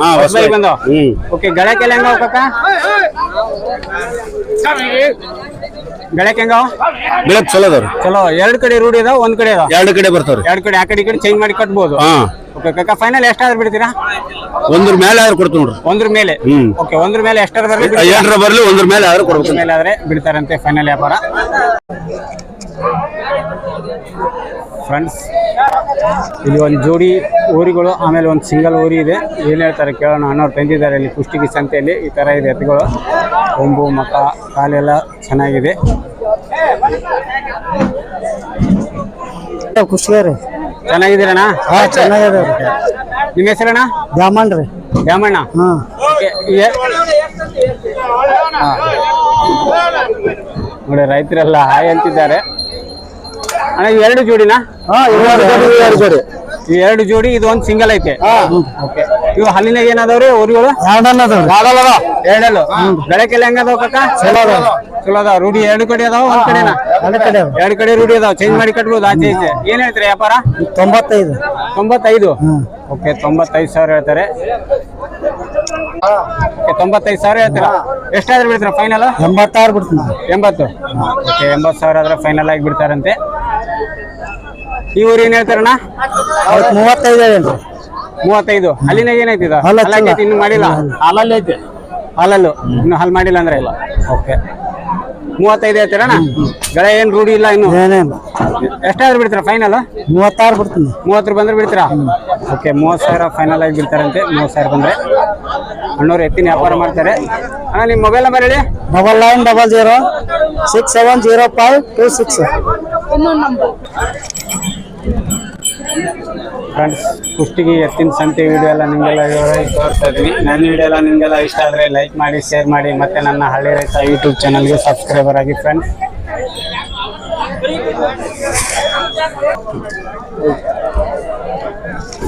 ಹಾ ಬಂದವು? ಹ್ಮ್. ಓಕೆ ಹೆಂಗವ ಕಾಕ ಗಳಕ್ಕೆ ಹೆಂಗ? ಬೆಳಕ್ ಚಲೋ ಅದಾವ್ರಿ. ಚಲೋ. ಎರಡ್ ಕಡೆ ರೂಢಿ ಅದಾವ ಒಂದ್ ಕಡೆ ಅದಾವ? ಎರಡು ಕಡೆ ಬರ್ತಾವ್ರಿ. ಎರಡ್ ಕಡೆ ಆ ಕಡೆ ಈ ಕಡೆ ಚೇಂಜ್ ಮಾಡಿ ಕಟ್ಬೋದು ಹಾ. ಓಕೆ ಕಾಕ ಫೈನಲ್ ಎಷ್ಟಾದ್ರೂ ಬಿಡ್ತೀರಾ? ಒಂದ್ರ ಮೇಲೆ ಆದ್ರೆ ಕೊಡ್ತೀವಿ ನೋಡ್ರಿ. ಒಂದ್ರ ಮೇಲೆ? ಹ್ಮ್. ಓಕೆ ಒಂದ್ರ ಮೇಲೆ ಎಷ್ಟಾದ್ರೂ ಬರಲಿ ಎರಡರ ಬರ್ಲಿ ಒಂದ್ರ ಮೇಲೆ ಆದ್ರೆ ಒಂದ್ರ ಕೊಡ್ಬೇಕು ಮೇಲೆ ಆದ್ರೆ ಬಿಡ್ತಾರಂತೆ ಫೈನಲ್ ವ್ಯಾಪಾರ. ಫ್ರೆಂಡ್ಸ್ ಇಲ್ಲಿ ಒಂದು ಜೋಡಿ ಊರಿಗಳು ಆಮೇಲೆ ಒಂದು ಸಿಂಗಲ್ ಊರಿ ಇದೆ. ಏನು ಹೇಳ್ತಾರೆ ಕೇಳೋಣ. ಅಣ್ಣವ್ರು ತಂದಿದ್ದಾರೆ ಇಲ್ಲಿ ಕುಷ್ಟಗಿ ಸಂತೆಯಲ್ಲಿ. ಈ ಥರ ಇದೆ ಎತ್ತುಗಳು. ಕೊಂಬು ಮಕ ಕಾಲೆಲ್ಲ ಚೆನ್ನಾಗಿದೆ. ಖುಷಿಯಾರಿ ಚೆನ್ನಾಗಿದ್ದೀರಣ್ಣ? ಹಾ ಚೆನ್ನಾಗಿದೆ ನಿಮ್ಮ ಹೆಸರಣ್ಣ? ದ್ಯಾಮಣ್ಣ ರೀ. ದ್ಯಾಮಣ್ಣ ಹಾ. ನೋಡಿ ರೈತರೆಲ್ಲ ಹಾಯ್ ಅಂತಿದ್ದಾರೆ. ಅಣ್ಣ ಇವು ಎರಡು ಜೋಡಿನಾ? ಹಾ ಎರಡು ಜೋಡಿ ಎರಡು ಜೋಡಿ. ಈ ಎರಡು ಜೋಡಿ ಇದು ಒಂದು ಸಿಂಗಲ್ ಐತೆ. ಓಕೆ ಇವು ಹಲ್ಲಿನಾಗ ಏನಾದವ್ರಿ ಊರುಗಳು? ಎರಡನ್ನ ಅದಾವ? ಎರಡಲ್ಲು. ಬೆಳಕೆಲ್ಲ ಹೆಂಗದಾವ ಕಾಕ? ಚಲೋ ಅದಾವ. ಚಲೋ ಅದಾವ. ರೂಢಿ ಎರಡು ಕಡೆ ಅದಾವ ಒಂದ್ ಕಡೆನಾ? ಎರಡು ಕಡೆ ಎರಡು ಕಡೆ ರೂಢಿ ಅದಾವ. ಚೇಂಜ್ ಮಾಡಿ ಕಟ್ಬೋದು ಆಚೆ ಐತೆ. ಏನ್ ಹೇಳ್ತೀರಿ ವ್ಯಾಪಾರ? ತೊಂಬತ್ತೈದು. ತೊಂಬತ್ತೈದು? ಓಕೆ ತೊಂಬತ್ತೈದು ಸಾವಿರ ಹೇಳ್ತಾರೆ. ತೊಂಬತ್ತೈದು ಸಾವಿರ ಹೇಳ್ತೀರಾ? ಎಷ್ಟಾದ್ರೂ ಬಿಡ್ತೀರಾ ಫೈನಲ್ ಎಂಬತ್ತಾರು ಬಿಡ್ತೀನಿ. ಎಂಬತ್ತು? ಓಕೆ ಎಂಬತ್ತು ಸಾವಿರ ಆದ್ರೆ ಫೈನಲ್ ಆಗಿ ಬಿಡ್ತಾರಂತೆ. ಈ ಊರು ಏನ್ ಹೇಳ್ತಾರಣ್ಣ? ಮೂವತ್ತೈದು ಹೇಳೇನ್ರಿ ಮೂವತ್ತೈದು. ಅಲ್ಲಿನಾಗ ಏನೈತಿ ಇದು ಇನ್ನು ಮಾಡಿಲ್ಲ? ಹಾಲಲ್ಲಿ ಐತೆ ಹಾಲಲ್ಲು? ಇನ್ನು ಹಾಲ್ ಮಾಡಿಲ್ಲ ಅಂದ್ರೆ ಇಲ್ಲ. ಓಕೆ. ಮೂವತ್ತೈದು ಹೇಳ್ತೀರಣ್ಣ? ಗಳೆ ಏನ್ ರೂಢಿ ಇಲ್ಲ ಇನ್ನು? ಎಷ್ಟಾದ್ರೂ ಬಿಡ್ತೀರಾ ಫೈನಲ್ ಮೂವತ್ತಾರು ಬಿಡ್ತೀನಿ. ಮೂವತ್ತು ಬಂದ್ರೆ ಬಿಡ್ತೀರಾ? ಓಕೆ ಮೂವತ್ತು ಸಾವಿರ ಫೈನಲ್ ಆಗಿ ಬಿಡ್ತಾರಂತೆ. ಮೂವತ್ತು ಸಾವಿರ ಬಂದ್ರೆ. ಅಣ್ಣವ್ರು ಎತ್ತಿನ ವ್ಯಾಪಾರ ಮಾಡ್ತಾರೆ. ಅಣ್ಣ ನಿಮ್ಮ ಮೊಬೈಲ್ ನಂಬರ್ ಹೇಳಿ? Double nine double zero six seven zero five two six friends Kushtagi ಎತ್ತಿನ ಸಂತೆ ವಿಡಿಯೋ ಎಲ್ಲ ನಿಮಗೆಲ್ಲ ತೋರಿಸ್ತಾ ಇದ್ವಿ ನನ್ನ ವಿಡಿಯೋ ಎಲ್ಲ ನಿಮಗೆಲ್ಲ ಇಷ್ಟ ಆದರೆ ಲೈಕ್ ಮಾಡಿ ಶೇರ್ ಮಾಡಿ, ಮತ್ತೆ ನನ್ನ ಹಳ್ಳಿ ರೈತ ಯೂಟ್ಯೂಬ್ ಚಾನಲ್ಗೆ ಸಬ್ಸ್ಕ್ರೈಬರ್ ಆಗಿ ಫ್ರೆಂಡ್ಸ್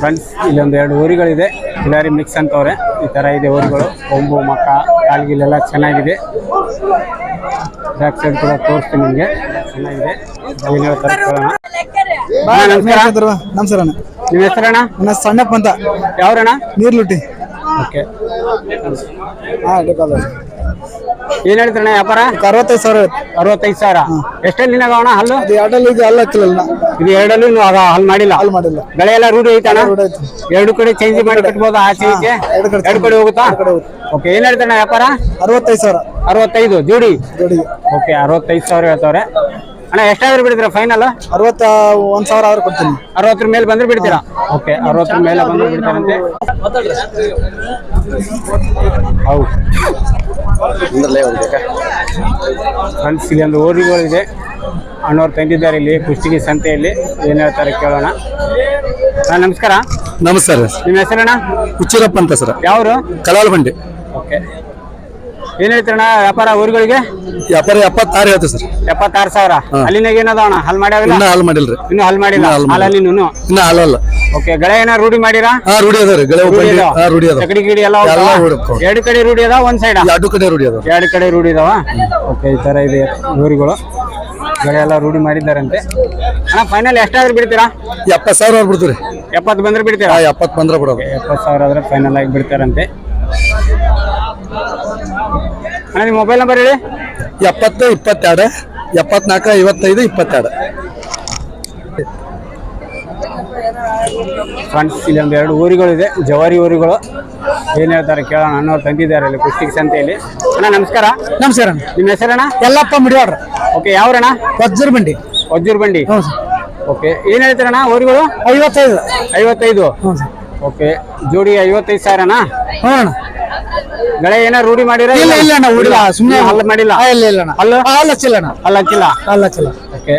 ಫ್ರೆಂಡ್ಸ್ ಇಲ್ಲೊಂದು ಎರಡು ಊರುಗಳಿದೆ. ಇದಾರಿ ಮಿಕ್ಸ್ ಅಂತವ್ರೆ. ಈ ಥರ ಇದೆ ಊರುಗಳು. ಕೊಂಬು, ಮಕ್ಕ ಕಾಲ್ಗಿಲೆಲ್ಲ ಚೆನ್ನಾಗಿದೆ. ಬ್ಯಾಕ್ ಸೈಡ್ ಕೂಡ ತೋರಿಸ್ತೀನಿ ನಿಮಗೆ. ಚೆನ್ನಾಗಿದೆ. ಅಣ್ಣ, ನಮಸ್ಕಾರ. ನಮಸ್ಕಾರ ಅಣ್ಣ. ನಿಮ್ಮ ಹೆಸರಣ್ಣ? ನನ್ನ ಸಣ್ಣಪ್ಪ ಅಂತ. ಯಾವ್ರಣ್ಣ? ನೀರ್ಲುಟ್ಟಿ. ಓಕೆ. ಹಾ ಅಡ್ಡಕಾಲ ಏನ್ ಹೇಳ್ತಾರಣ ವ್ಯಾಪಾರ? ಅರವತ್ತೈದು ಸಾವಿರ. ಅರವತ್ತೈದು ಸಾವಿರ. ಎಷ್ಟಲ್ಲಿ ದಿನ ಅಣ್ಣ ಹಲ್ಲು? ಎರಡಲ್ಲಿ ಇದು ಅಲ್ಲ ಹಾಕಿಲ್ಲ ಇದು ಎರಡಲ್ಲೂ ಇನ್ನು ಆಗ ಹಲ್ ಮಾಡಿಲ್ಲ? ಹಲ್ಲು ಮಾಡಿಲ್ಲ. ಬೆಳೆ ಎಲ್ಲ ರೂಢಿ ಐತಣ ಎರಡು ಕಡೆ ಚೇಂಜ್ ಮಾಡಿ ಕಟ್ಬೋದು ಆಚೆ ಈಚೆ ಎರಡು ಕಡೆ ಹೋಗುತ್ತಾ? ಎರಡು ಕಡೆ ಹೋಗುತ್ತೆ. ಓಕೆ ಏನ್ ಹೇಳ್ತಾರಣ ವ್ಯಾಪಾರ? ಅರವತ್ತೈದು ಸಾವಿರ. ಅರವತ್ತೈದು ಜೋಡಿ? ಜೋಡಿಗೆ ಓಕೆ ಅರವತ್ತೈದು ಸಾವಿರ ಹೇಳ್ತಾವ್ರೆ. ಅಣ್ಣ ಎಷ್ಟಾದ್ರೂ ಬಿಡ್ತೀರಾ ಫೈನಲ್ ಅರವತ್ತ ಒಂದ್ ಸಾವಿರ ಆದ್ರೂ ಕೊಡ್ತೀನಿ. ಅರವತ್ತರ ಮೇಲೆ ಬಂದ್ರೆ ಬಿಡ್ತೀರಾ? ಓಕೆ ಅರವತ್ತರ ಮೇಲೆ ಬಂದ್ರೆ ಬಿಡ್ತಾರಂತೆ. ಹೌದು. ಫ್ರೆಂಡ್ಸ್ ಇಲ್ಲಿ ಒಂದು ಊರುಗಳಿದೆ. ಅಣ್ಣವ್ರು ತಂದಿದ್ದಾರೆ ಇಲ್ಲಿ ಕುಷ್ಟಗಿ ಸಂತೆಯಲ್ಲಿ. ಏನು ಹೇಳ್ತಾರೆ ಕೇಳೋಣ. ಅಣ್ಣ ನಮಸ್ಕಾರ. ನಮಸ್ಕಾರ. ನಿಮ್ಮ ಹೆಸರಣ್ಣ? ಹುಚ್ಚಿರಪ್ಪ ಅಂತ ಸರ್. ಯಾವರು? ಕಲಾಲ್ ಬಂಡೆ ಓಕೆ ಏನ್ ಹೇಳ್ತೀರಣ್ಣ ವ್ಯಾಪಾರ ಊರುಗಳಿಗೆ? ವ್ಯಾಪಾರ ಎಪ್ಪತ್ತಾರು ಹೇಳ್ತೀವಿ ಸರ್. ಎಪ್ಪತ್ತಾರು ಸಾವಿರ. ಅಲ್ಲಿನಾಗ ಏನದ ಅಣ್ಣ ಹಲ್ ಮಾಡ್ಯಾವಿಲ್ಲ? ಇನ್ನ ಹಾಲು ಮಾಡಿಲ್ರಿ. ಇನ್ನು ಹಲ್ ಮಾಡಿಲ್ಲ? ಹಲ್ ಮಾಡಿಲ್ಲ. ಹಾಲಲ್ಲಿ ಇನ್ನೂ ಇನ್ನ ಹಾಲಲ್ಲ ಓಕೆ ಗಳೆ ಏನಾರ ರೂಢಿ ಮಾಡಿರಾ? ಹಾ ರೂಢಿ ಅದಾವ್ರಿ ಗಳೆ ರೂಢಿ ಹಾ ರೂಢಿ ಅದಾವ. ಗಿಡಿ ಎಲ್ಲ ಎಲ್ಲ ಹೋಗ್ತಾವ? ಹೋಗ್ತಾವ. ಎರಡು ಕಡೆ ರೂಢಿ ಅದಾವ ಒಂದ್ ಸೈಡ್ ಎರಡು ಕಡೆ ರೂಢಿ ಅದಾವ. ಎರಡು ಕಡೆ ರೂಢಿ ಅದಾವ? ಓಕೆ ಈ ತರ ಇದೆ ಊರುಗಳು. ಗಳೆ ಎಲ್ಲ ರೂಢಿ ಮಾಡಿದ್ದಾರಂತೆ. ಅಣ್ಣ ಫೈನಲ್ ಎಷ್ಟಾದ್ರೂ ಬಿಡ್ತೀರಾ? ಎಪ್ಪತ್ತು ಸಾವಿರ ಬಿಡ್ತೀರಿ ಎಪ್ಪತ್ತು ಬಂದ್ರೆ ಬಿಡ್ತೀರಾ? ಹಾ ಎಪ್ಪತ್ತು ಬಂದ್ರೆ ಬಿಡೋದು. ಎಪ್ಪತ್ತು ಸಾವಿರ ಆದ್ರೆ ಫೈನಲ್ ಆಗಿ ಬಿಡ್ತಾರಂತೆ. ಅಣ್ಣ ನಿಮ್ಮ ಮೊಬೈಲ್ ನಂಬರ್ ಹೇಳಿ. ಎಪ್ಪತ್ತು ಇಪ್ಪತ್ತೆರಡು ಎಪ್ಪತ್ನಾಲ್ಕು ಐವತ್ತೈದು ಇಪ್ಪತ್ತೆರಡು. ಫ್ರೆಂಡ್ಸ್ ಇಲ್ಲಿ ಒಂದು ಎರಡು ಊರುಗಳಿದೆ ಜವಾರಿ ಊರುಗಳು. ಏನು ಹೇಳ್ತಾರೆ ಕೇಳೋಣ ಅನ್ನೋರು ತಂದಿದ್ದಾರೆ ಇಲ್ಲಿ ಕುಷ್ಟಿಗೆ ಸಂತೆಯಲ್ಲಿ. ಅಣ್ಣ ನಮಸ್ಕಾರ. ನಮಸ್ಕಾರ. ನಿಮ್ಮ ಹೆಸರಣ್ಣ ಎಲ್ಲಪ್ಪ ಮುಡಿವಾಡ್ರ. ಓಕೆ ಯಾವ್ರಣ್ಣ? ವಜ್ರ ಬಂಡಿ ವಜ್ಜೂರ್ ಬಂಡಿ ಹ್ಞೂ ಸರ್. ಓಕೆ ಏನ್ ಹೇಳ್ತಾರಣ್ಣ ಊರುಗಳು? ಐವತ್ತೈದು. ಐವತ್ತೈದು? ಹ್ಞೂ ಸರ್. ಓಕೆ ಜೋಡಿ ಐವತ್ತೈದು ಸಾವಿರನಾ ಹ್ಞೂ ಅಣ್ಣ. ಗಳೆ ಏನಾರು ರೂಢಿ ಮಾಡಿರ ಇಲ್ಲ ಇಲ್ಲ ಅಣ್ಣ ಹುಡುಗ ಸುಮ್ಮನೆ ಹಲ್ಲ ಮಾಡಿಲ್ಲ? ಆ, ಇಲ್ಲ ಇಲ್ಲ ಅಣ್ಣ. ಹಲ್ಲು? ಹಾಲು ಹಚ್ಚಿಲ್ಲ ಅಣ್ಣ. ಹಲ್ಲ ಹಚ್ಚಿಲ್ಲ? ಹಾಲು ಹಚ್ಚಿಲ್ಲ. ಓಕೆ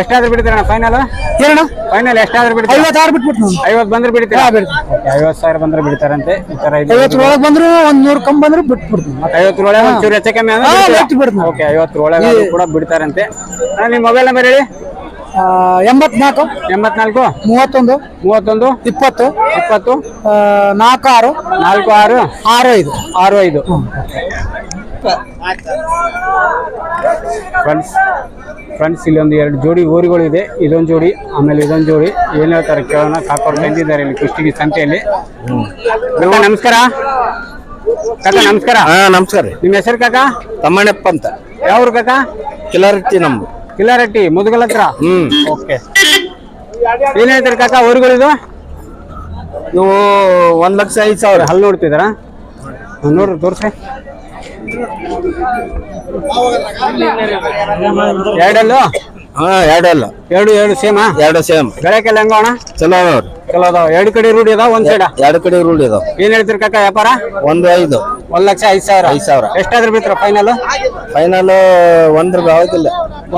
ಎಷ್ಟಾದ್ರೂ ಬಿಡ್ತೀರಣ್ಣ ಫೈನಲ್ ಏನಣ್ಣ? ಫೈನಲ್ ಎಷ್ಟಾದ್ರೂ ಬಿಡ್ತೀರ? ಐವತ್ತಾರು ಬಿಟ್ಬಿಟ್ಟು ನಾನು ಐವತ್ತು ಬಂದ್ರೆ ಬಿಡ್ತೀರಾ? ಹಾ, ಬಿಡ್ತೀನಿ. ಐವತ್ತು ಸಾವಿರ ಬಂದ್ರೆ ಬಿಡ್ತಾರಂತೆ. ಈ ತರ ಇದೆ. ಐವತ್ತರೊಳಗೆ ಬಂದ್ರು ಒಂದ್ ನೂರು ಕಮ್ಮಿ ಬಂದ್ರು ಬಿಟ್ಬಿಡ್ತೀನಿ ಐವತ್ತರೊಳಗೆ ಒಂಚೂರು ಹೆಚ್ಚು ಕಮ್ಮಿ ಅಂದ್ರೆ ಹಾ? ಬಿಟ್ಟು ಬಿಡ್ತೀನಿ. ಓಕೆ ಐವತ್ತರೊಳಗೆ ಕೂಡ ಬಿಡ್ತಾರಂತೆ. ಅಣ್ಣ, ನಿಮ್ಮ ಮೊಬೈಲ್ ನಂಬರ್ ಹೇಳಿ? ಎಂಬತ್ನಾಲ್ಕು. ಎಂಬತ್ನಾಲ್ಕು? ಮೂವತ್ತೊಂದು. ಮೂವತ್ತೊಂದು? ಇಪ್ಪತ್ತು. ಇಪ್ಪತ್ತು? ನಾಲ್ಕು ಆರು. ನಾಲ್ಕು ಆರು? ಆರು ಐದು. ಆರು ಐದು. ಫ್ರೆಂಡ್ಸ್ ಫ್ರೆಂಡ್ಸ್ ಇಲ್ಲಿ ಒಂದು ಎರಡು ಜೋಡಿ ಊರುಗಳು ಇದೆ. ಇದೊಂದು ಜೋಡಿ ಆಮೇಲೆ ಇದೊಂದು ಜೋಡಿ. ಏನು ಹೇಳ್ತಾರೆ ಕೇಳೋಣ? ಕಾಕೋರ್ ಬಂದಿದ್ದಾರೆ ಇಲ್ಲಿ ಕುಷ್ಟಗಿ ಸಂತೆಯಲ್ಲಿ. ನಮಸ್ಕಾರ. ಕಾಕ ನಮಸ್ಕಾರ. ಹಾಂ ನಮಸ್ಕಾರ ರೀ. ನಿಮ್ಮ ಹೆಸರು ಕಾಕ? ತಮ್ಮಣ್ಣಪ್ಪ ಅಂತ. ಯಾವ್ರು ಕಾಕ? ಕಿಲಾರಟ್ಟಿ ನಮ್ದು. ಕಿಲ್ಲಾರಟ್ಟಿ ಮುದುಗಲ್ ಹತ್ರ? ಹ್ಮ್. ಓಕೆ ಏನ್ ಹೇಳ್ತಾರೆ ಕಾಕ ಊರುಗಳಿದು? ನೀವು ಒಂದ್ ಲಕ್ಷ ಐದು ಸಾವಿರ. ಹಲ್ ನೋಡ್ತಿದಾರ ನೋಡ್ರಿ ತೋರ್ಸಿ. ಎರಡಲ್ಲೂ? ಹಾ ಎರಡಲ್ಲ. ಎರಡು ಎರಡು ಸೇಮ್? ಎರಡು ಸೇಮ್. ಬೆಳಕೆಲ್ಲ ಹೆಂಗೋಣ ಚಲೋ ಅದಾವ್ರಿ. ಚಲೋ ಅದಾವ. ಎರಡು ಕಡೆ ರೂಢಿ ಅದಾವ ಒಂದ್ ಸೈಡ ಎರಡು ಕಡೆ ರೂಢಿ ಅದಾವ. ಏನ್ ಹೇಳ್ತೀರಿ ಕಾಕ ವ್ಯಾಪಾರ? ಒಂದು ಐದು. ಒಂದ್ ಲಕ್ಷ ಐದ್ ಸಾವಿರ. ಐದ್ ಸಾವಿರ. ಎಷ್ಟಾದ್ರೂ ಬಿಡ್ತಾರ ಫೈನಲ್ ಫೈನಲ್ ಒಂದ್ರ ಆಗೋದಿಲ್ಲ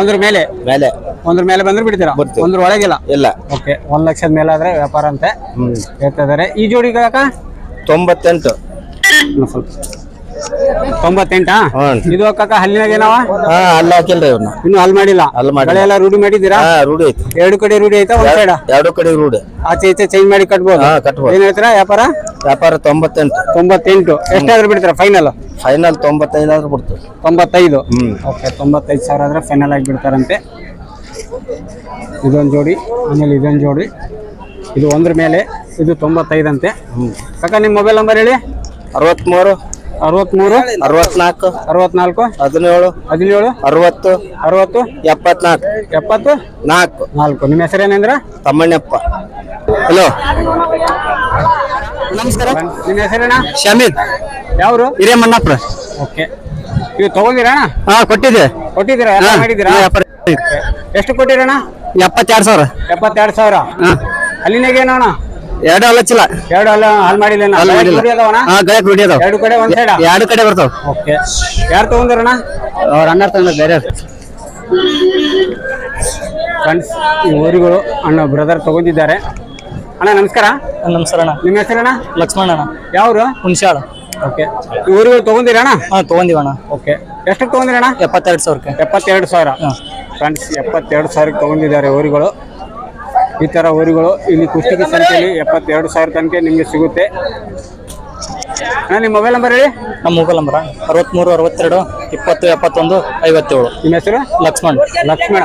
ಒಂದ್ರ ಮೇಲೆ? ಮೇಲೆ. ಒಂದ್ರ ಮೇಲೆ ಬಂದ್ರೆ ಬಿಡ್ತೀರಾ? ಬಿಡ್ತೀವಿ. ಒಂದ್ರ ಒಳಗಿಲ್ಲ? ಇಲ್ಲ. ಓಕೆ ಒಂದ್ ಲಕ್ಷದ ಮೇಲೆ ಆದ್ರೆ ವ್ಯಾಪಾರ ಅಂತೆ. ಹೇಳ್ತಾ ಇದಾರೆ. ಈ ಜೋಡಿ ಕಾಕ? ತೊಂಬತ್ತೆಂಟು. ಸ್ವಲ್ಪ. ತೊಂಬತ್ತೆಂಟಾ. ಇದು ಕಾಕ ಹಲ್ಲಿನಾಗ ಏನವ? ಹಾ ಅಲ್ಲ ಹಾಕಿಲ್ರಿ ಇವ್ನ. ಇನ್ನು ಹಲ್ ಮಾಡಿಲ್ಲ? ಎಲ್ಲ ರೂಢಿ ಮಾಡಿದ್ದೀರಾ? ಹಾ ರೂಢಿ ಐತಿ. ಎರಡು ಕಡೆ ರೂಢಿ ಐತಾ ಒಂದ್ ಸೈಡ ಎರಡು ಕಡೆ ರೂಢಿ. ಆಚೆ ಈಚೆ ಚೇಂಜ್ ಮಾಡಿ ಕಟ್ಬೋದು. ಹಾ ಕಟ್ಬೋದು. ಏನ್ ಹೇಳ್ತೀರಾ ವ್ಯಾಪಾರ? ವ್ಯಾಪಾರ ತೊಂಬತ್ತೆಂಟು. ತೊಂಬತ್ತೆಂಟು. ಎಷ್ಟಾದ್ರೂ ಬಿಡ್ತೀರಾ ಫೈನಲ್ ಫೈನಲ್ ತೊಂಬತ್ತೈದು ಆದ್ರೂ ಬಿಡ್ತು. ತೊಂಬತ್ತೈದು. ಹ್ಮ್. ಓಕೆ ತೊಂಬತ್ತೈದು ಸಾವಿರ ಆದರೆ ಫೈನಲ್ ಆಗಿ ಬಿಡ್ತಾರಂತೆ. ಇದೊಂದು ಜೋಡಿ ಆಮೇಲೆ ಇದೊಂದು ಜೋಡಿ. ಇದು ಒಂದ್ರ ಮೇಲೆ ಇದು ತೊಂಬತ್ತೈದಂತೆ. ಕಾಕ ನಿಮ್ಮ ಮೊಬೈಲ್ ನಂಬರ್ ಹೇಳಿ? ಅರವತ್ಮೂರು. ಅರವತ್ಮೂರು? ಅರವತ್ನಾಲ್ಕು. ಅರವತ್ನಾಲ್ಕು? ಹದಿನೇಳು. ಹದಿನೇಳು? ಅರವತ್ತು. ಅರವತ್ತು? ಎಪ್ಪತ್ನಾಲ್ಕು. ಎಪ್ಪತ್ತು? ನಾಲ್ಕು. ನಾಲ್ಕು. ನಿಮ್ಮ ಹೆಸರೇನೇಂದ್ರ ತಮ್ಮಣ್ಣಪ್ಪ. ಹಲೋ. ನಮಸ್ಕಾರ. ನಿಮ್ಮ ಹೆಸರೇನ ಶಮೀದ್ ಯಾವ್ರು? ಹಿರೇಮಣ್ಣಪ್ಪ. ಓಕೆ. ನೀವು ತಗೊಂಡಿರಣ ಹಾ ಕೊಟ್ಟಿದ್ದೆ. ಕೊಟ್ಟಿದ್ದೀರಾ? ಎಲ್ಲ ಮಾಡಿದ್ದೀರಾ? ಎಷ್ಟು ಕೊಟ್ಟಿರಣ್ಣ ಎಪ್ಪತ್ತೆರಡು ಸಾವಿರ. ಎಪ್ಪತ್ತೆರಡು ಸಾವಿರ? ಅಲ್ಲಿನಾಗೇನೋಣ ಎರಡು ಅಲ್ಲ ಚಿಲ್ಲ. ಎರಡು ಅಲ್ಲ ಹಾಲ್ ಮಾಡಿಲ್ಲ ಅದಾವಣ ಹಾ ಗಯಕ್ ರೂಢಿ ಅದಾವ ಎರಡು ಕಡೆ ಒಂದ್ ಸೈಡ್ ಎರಡು ಕಡೆ ಬರ್ತಾವ. ಓಕೆ. ಯಾರು ತಗೊಂಡಿರಣ್ಣ ಅವ್ರ ಅಣ್ಣ ತಂದ ಬೇರೆ ಫ್ರೆಂಡ್ಸ್ ಈ ಊರಿಗಳು ಅಣ್ಣ ಬ್ರದರ್ ತಗೊಂಡಿದ್ದಾರೆ. ಅಣ್ಣ ನಮಸ್ಕಾರ. ನಮಸ್ಕಾರ ಅಣ್ಣ. ನಿಮ್ಮ ಹೆಸರಣ್ಣ ಲಕ್ಷ್ಮಣ ಅಣ್ಣ. ಯಾವ್ರು? ಹುಣ್ಸಾಳ ಓಕೆ. ಈ ಊರಿಗಳು ತಗೊಂಡಿರಣ್ಣ ಹಾ ತಗೊಂದಿವಣ್ಣ ಓಕೆ. ಎಷ್ಟಕ್ಕೆ ತಗೊಂಡಿರಣ್ಣ ಎಪ್ಪತ್ತೆರಡು ಸಾವಿರಕ್ಕೆ. ಎಪ್ಪತ್ತೆರಡು ಸಾವಿರ. ಫ್ರೆಂಡ್ಸ್ ಎಪ್ಪತ್ತೆರಡು ಸಾವಿರಕ್ಕೆ ತಗೊಂಡಿದ್ದಾರೆ ಊರುಗಳು. ಈ ಥರ ಊರುಗಳು ಇಲ್ಲಿ ಕುಷ್ಟಗಿ ಸಂಖ್ಯೆಯಲ್ಲಿ ಎಪ್ಪತ್ತೆರಡು ಸಾವಿರ ತನಕ ನಿಮಗೆ ಸಿಗುತ್ತೆ. ಅಣ್ಣ ನಿಮ್ಮ ಮೊಬೈಲ್ ನಂಬರ್ ಹೇಳಿ. ನಮ್ಮ ಮೊಬೈಲ್ ನಂಬರ್ ಅರವತ್ಮೂರು ಅರವತ್ತೆರಡು ಇಪ್ಪತ್ತು ಎಪ್ಪತ್ತೊಂದು ಐವತ್ತೇಳು. ನಿಮ್ಮ ಹೆಸರು? ಲಕ್ಷ್ಮಣ್. ಲಕ್ಷ್ಮಣ.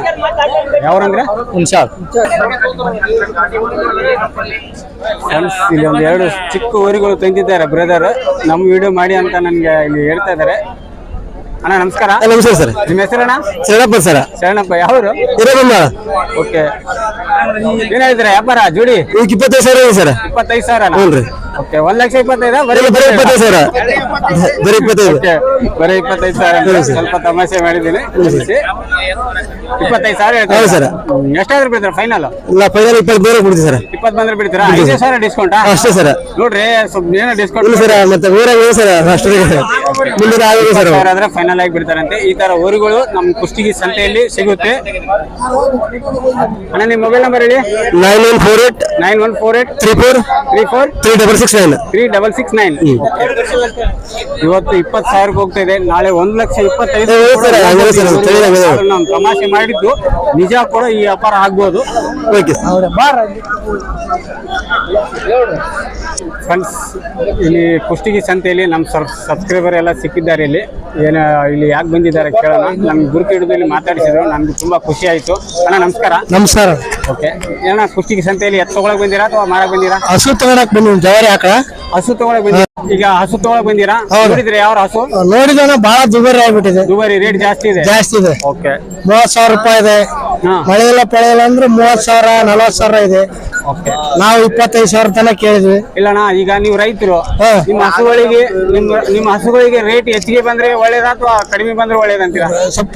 ಯಾವ್ರಂದ್ರೆ? ಹುಣ್ಸಾಳ್ ಫ್ರೆಂಡ್ಸ್ ಇಲ್ಲಿ ಒಂದು ಎರಡು ಚಿಕ್ಕ ಊರುಗಳು ತಂದಿದ್ದಾರೆ ಬ್ರದರ್ ನಮ್ಮ ವಿಡಿಯೋ ಮಾಡಿ ಅಂತ ನನಗೆ ಇಲ್ಲಿ ಹೇಳ್ತಾ ಇದ್ದಾರೆ ಅಣ್ಣ ನಮಸ್ಕಾರ. ನಮಸ್ಕಾರ ಸರ್. ನಿಮ್ಮ ಹೆಸರಣ್ಣ? ಶರಣಪ್ಪ ಸರ. ಶರಣಪ್ಪ ಯಾವರು? ಓಕೆ ಏನ್ ಹೇಳಿದ್ರೆ ವ್ಯಾಪಾರ ಜೋಡಿ? ಈಗ ಇಪ್ಪತ್ತೈದು ಸಾವಿರ ಇದೆ ಸರ್. ಇಪ್ಪತ್ತೈದು ಸಾವಿರ ಹ್ಞೂ ರೀ. ಓಕೆ ಒಂದ್ ಲಕ್ಷ ಇಪ್ಪತ್ತೈದ? ಬರೀ ಬರೀ ಇಪ್ಪತ್ತೈದು ಸಾವಿರ. ಬರೀ ಇಪ್ಪತ್ತೈದು. ಓಕೆ ಬರೀ ಇಪ್ಪತ್ತೈದು ಸಾವಿರ. ಅಂತ ಸ್ವಲ್ಪ ತಮಾಷೆ ಮಾಡಿದ್ದೀನಿ. ಕ್ಷಮಿಸಿ. ಇಪ್ಪತ್ತೈದು ಸಾವಿರ ಹೇಳ್ತಾರೆ? ಹೌದು ಸರ್. ಎಷ್ಟಾದ್ರೂ ಬಿಡ್ತಾರೆ ಫೈನಲ್ ಇಲ್ಲ ಫೈನಲ್ ಇಪ್ಪತ್ತು ಬೇರೆ ಕೊಡ್ತೀವಿ ಸರ್. ಇಪ್ಪತ್ತು ಬಂದ್ರೆ ಬಿಡ್ತೀರಾ? ಐದು ಸಾವಿರ ಡಿಸ್ಕೌಂಟಾ ಅಷ್ಟೇ ಸರ್. ನೋಡ್ರಿ ಸ್ವಲ್ಪ ಏನೋ ಇಲ್ಲ ಡಿಸ್ಕೌಂಟ್ ಸರ್ ಮತ್ತೆ ಊರಾಗ ಸರ್ ಅಷ್ಟೇ. ಮುಂದಿನ ಆಗಿದೆ ಸರ್. ಸಾವಿರ ಆದ್ರೆ ಫೈನಲ್ ಆಗಿ ಬಿಡ್ತಾರಂತೆ. ಈ ತರ ಊರುಗಳು ನಮ್ಮ ಕುಷ್ಟಗಿ ಸಂತೆಯಲ್ಲಿ ಸಿಗುತ್ತೆ. ಅಣ್ಣ ನಿಮ್ಮ ಮೊಬೈಲ್ ನಂಬರ್ ಹೇಳಿ? Nine one four eight nine one four eight three four three four three double six nine three double six nine ಇವತ್ತು ಇಪ್ಪತ್ತು ಸಾವಿರಕ್ಕೆ ಹೋಗ್ತಾ ಇದೆ. ನಾಳೆ ಒಂದ್ ಲಕ್ಷ ಇಪ್ಪತ್ತೈದು ಸರ್, ಸರ್. ನಾವು ತಮಾಷೆ ಮಾಡಿದ್ದು. ನಿಜ ಕೂಡ ಈ ವ್ಯಾಪಾರ ಆಗ್ಬೋದು. ಓಕೆ ಫ್ರೆಂಡ್ಸ್ ಇಲ್ಲಿ ಕುಷ್ಟಗಿ ಸಂತೆಯಲ್ಲಿ ನಮ್ಮ ಸಬ್ಸ್ಕ್ರೈಬರ್ ಎಲ್ಲ ಸಿಕ್ಕಿದ್ದಾರೆ ಇಲ್ಲಿ. ಏನು ಇಲ್ಲಿ ಯಾಕೆ ಬಂದಿದ್ದಾರೆ ಕೇಳೋಣ. ನಮ್ಗೆ ಗುರುತು ಹಿಡಿದು ಇಲ್ಲಿ ಮಾತಾಡಿಸಿದ್ರು. ನಮ್ಗೆ ತುಂಬ ಖುಷಿ ಆಯಿತು. ಅಣ್ಣ ನಮಸ್ಕಾರ. ನಮಸ್ಕಾರ. ಓಕೆ. ಏನ ಕುಷ್ಟಗಿ ಸಂತೆಯಲ್ಲಿ ಎತ್ತು ತಗೊಳಕ್ ಬಂದಿರಾ ಅಥವಾ ಮಾರಕ್ ಬಂದಿರಾ? ಹಸು ತಗೊಳಕ್ ಬಂದಿ ಜವಾರಿ ಆಕಳ ಹಸು ತಗೊಳಕ್ ಬಂದಿರಾ ಈಗ ಹಸು ತಗೊಳಕ್ ಬಂದಿರಾ ನೋಡಿದ್ರೆ ಯಾವ ಹಸು ನೋಡಿದವನ ಬಹಳ ದುಬಾರಿ ಆಗ್ಬಿಟ್ಟಿದೆ. ದುಬಾರಿ ರೇಟ್ ಜಾಸ್ತಿ ಇದೆ? ಜಾಸ್ತಿ ಇದೆ. ಓಕೆ ಮೂವತ್ ಸಾವಿರ ರೂಪಾಯಿ ಇದೆ. ಹಾ. ಮಳೆ ಇಲ್ಲ ಪಳೆ ಇಲ್ಲ ಅಂದ್ರೆ ಮೂವತ್ ಸಾವಿರ ನಲವತ್ ಸಾವಿರ ಇದೆ. ಓಕೆ ನಾವು ಇಪ್ಪತ್ತೈದು ಸಾವಿರ ತನಕ ಕೇಳಿದ್ವಿ. ಇಲ್ಲಣ್ಣ ಈಗ ನೀವು ರೈತರು ಹಾ. ನಿಮ್ಮ ಹಸುಗಳಿಗೆ ನಿಮ್ಮ ನಿಮ್ಮ ಹಸುಗಳಿಗೆ ರೇಟ್ ಹೆಚ್ಚಿಗೆ ಬಂದ್ರೆ ಒಳ್ಳೇದಾ ಅಥವಾ ಕಡಿಮೆ ಬಂದ್ರೆ ಒಳ್ಳೇದಂತೀರಾ ಸ್ವಲ್ಪ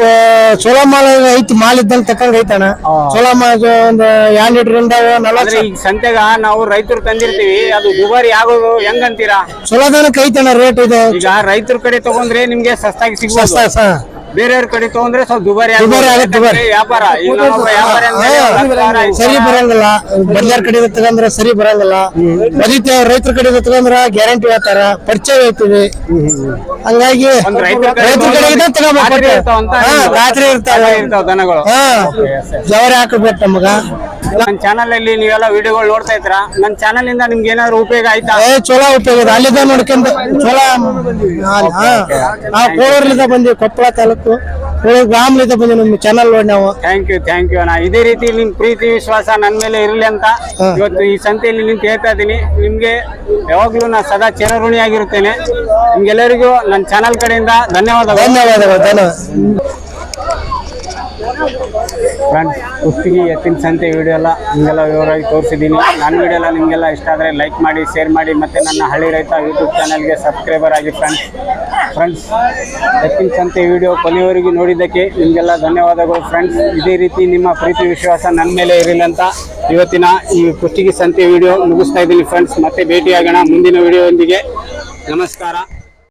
ಸೋಲಾ ಮಾಲ್ ಐತಿ ಮಾಲ್ ಇದ್ದಂಗೆ ತಕ್ಕಂಗ ಐತಣ ಹಾ. ಚೋಳ ಮಾಲ್ ಒಂದು ಎರಡ್ ಲೀಟರ್ ಇಂದ ನಲವತ್ ಅಂದ್ರೆ ಈಗ ಸಂತೆಗ ನಾವು ರೈತರು ತಂದಿರ್ತೀವಿ ಅದು ದುಬಾರಿ ಆಗೋದು ಹೆಂಗಂತೀರಾ? ಚೋಳದನಕ್ಕೆ ಐತಣ್ಣ ರೇಟ್ ಇದೆ. ಈಗ ರೈತರ ಕಡೆ ತಗೊಂಡ್ರೆ ನಿಮ್ಗೆ ಸಸ್ತಾಗಿ ಸಸ್ತ ಸಿಗ್ಬೋದು ಸ- ಬೇರೆಯವ್ರ ಕಡೆ ತಗೊಂಡ್ರೆ ಸ್ವಲ್ಪ ದುಬಾರಿ ದುಬಾರಿ ಆಗುತ್ತೆ, ದುಬಾರಿ. ವ್ಯಾಪಾರ. ಈಗ ವ್ಯಾಪಾರಿ ಸರಿ ಬರಂಗಿಲ್ಲ. ಬದ್ಲಾರ್ ಕಡೆ ತಗೊಂಡ್ರೆ ಸರಿ ಬರಂಗಿಲ್ಲ. ಬದಿತ ರೈತರ ಕಡೆ ತಗಂದ್ರ ಗ್ಯಾರಂಟಿ ಹೇಳ್ತಾರ. ಪರಿಚಯ ಹೇಳ್ತೀವಿ. ಹಂಗಾಗಿ ಒಂದ್ ರೈತರ ಕಡೆ ರೈತರ ಕಡೆ ಇದ್ದ ತಗೋಬೇಕು ರಾತ್ರಿ ಹಾ, ರಾತ್ರಿ ಇರ್ತಾವ. ಇರ್ತಾವ ದನಗಳು. ಹಾ. ಜವರಿ ಹಾಕಬೇಕು ನಮಗ. ನನ್ನ ಚಾನಲ್ ಅಲ್ಲಿ ನೀವೆಲ್ಲ ವಿಡಿಯೋಗಳು ನೋಡ್ತಾ ಇದ್ರ ನನ್ನ ಚಾನಲ್ ಇಂದ ನಿಮ್ಗೆ ಏನಾದ್ರು ಉಪಯೋಗ ಆಯ್ತಾ? ಏ ಚಲೋ ಉಪಯೋಗ ಅಲ್ಲಿದ್ದ ನೋಡ್ಕೊಂಡ್ ಚಲೋ. ನಾವು ಕೋಳೂರ್ಲಿಂದ ಬಂದೀವಿ ಕೊಪ್ಪಳ ತಾಲೂಕು. ಕೋಳೂರು ಗ್ರಾಮಲಿಂದ ಬಂದಿವಿ ನಿಮ್ಮ ಚಾನಲ್ ನೋಡಿ ನಾವು. ಥ್ಯಾಂಕ್ ಯು ಥ್ಯಾಂಕ್ ಯು ಅಣ್ಣ. ಇದೇ ರೀತಿ ನಿಮ್ ಪ್ರೀತಿ ವಿಶ್ವಾಸ ನನ್ನ ಮೇಲೆ ಇರಲಿ ಅಂತ ಇವತ್ತು ಈ ಸಂತೆಯಲ್ಲಿ ನಿಂತು ಹೇಳ್ತಾ ಇದ್ದೀನಿ. ನಿಮ್ಗೆ ಯಾವಾಗ್ಲೂ ನಾ ಸದಾ ಚಿರಋಣಿಯಾಗಿರುತ್ತೇನೆ ನಿಮ್ಗೆಲ್ಲರಿಗೂ ನನ್ನ ಚಾನಲ್ ಕಡೆಯಿಂದ ಧನ್ಯವಾದಗಳು. ಧನ್ಯವಾದಗಳು ಧನ್ಯವಾದ. ಫ್ರೆಂಡ್ಸ್ ಕುಸ್ತಿಗೆ ಎತ್ತಿನ ಸಂತೆ ವಿಡಿಯೋ ಎಲ್ಲ ನಿಮಗೆಲ್ಲ ವಿವರವಾಗಿ ತೋರಿಸಿದ್ದೀನಿ. ನನ್ನ ವಿಡಿಯೋ ಎಲ್ಲ ನಿಮಗೆಲ್ಲ ಇಷ್ಟ ಆದರೆ ಲೈಕ್ ಮಾಡಿ ಶೇರ್ ಮಾಡಿ, ಮತ್ತು ನನ್ನ ಹಳ್ಳಿ ರೈತ ಯೂಟ್ಯೂಬ್ ಚಾನಲ್ಗೆ ಸಬ್ಸ್ಕ್ರೈಬರ್ ಆಗಿ ಫ್ರೆಂಡ್ಸ್ ಫ್ರೆಂಡ್ಸ್ ಎತ್ತಿನ ಸಂತೆ ವಿಡಿಯೋ ಕೊನೆಯವರೆಗೂ ನೋಡಿದ್ದಕ್ಕೆ ನಿಮಗೆಲ್ಲ ಧನ್ಯವಾದಗಳು ಫ್ರೆಂಡ್ಸ್ ಇದೇ ರೀತಿ ನಿಮ್ಮ ಪ್ರೀತಿ, ವಿಶ್ವಾಸ ನನ್ನ ಮೇಲೆ ಇರಲಿ ಅಂತ ಇವತ್ತಿನ ಈ ಕುಸ್ತಿಗೆ ಸಂತೆ ವಿಡಿಯೋ ಮುಗಿಸ್ತಾ ಇದ್ದೀನಿ ಫ್ರೆಂಡ್ಸ್ ಮತ್ತೆ ಭೇಟಿಯಾಗೋಣ ಮುಂದಿನ ವಿಡಿಯೋದೊಂದಿಗೆ ನಮಸ್ಕಾರ.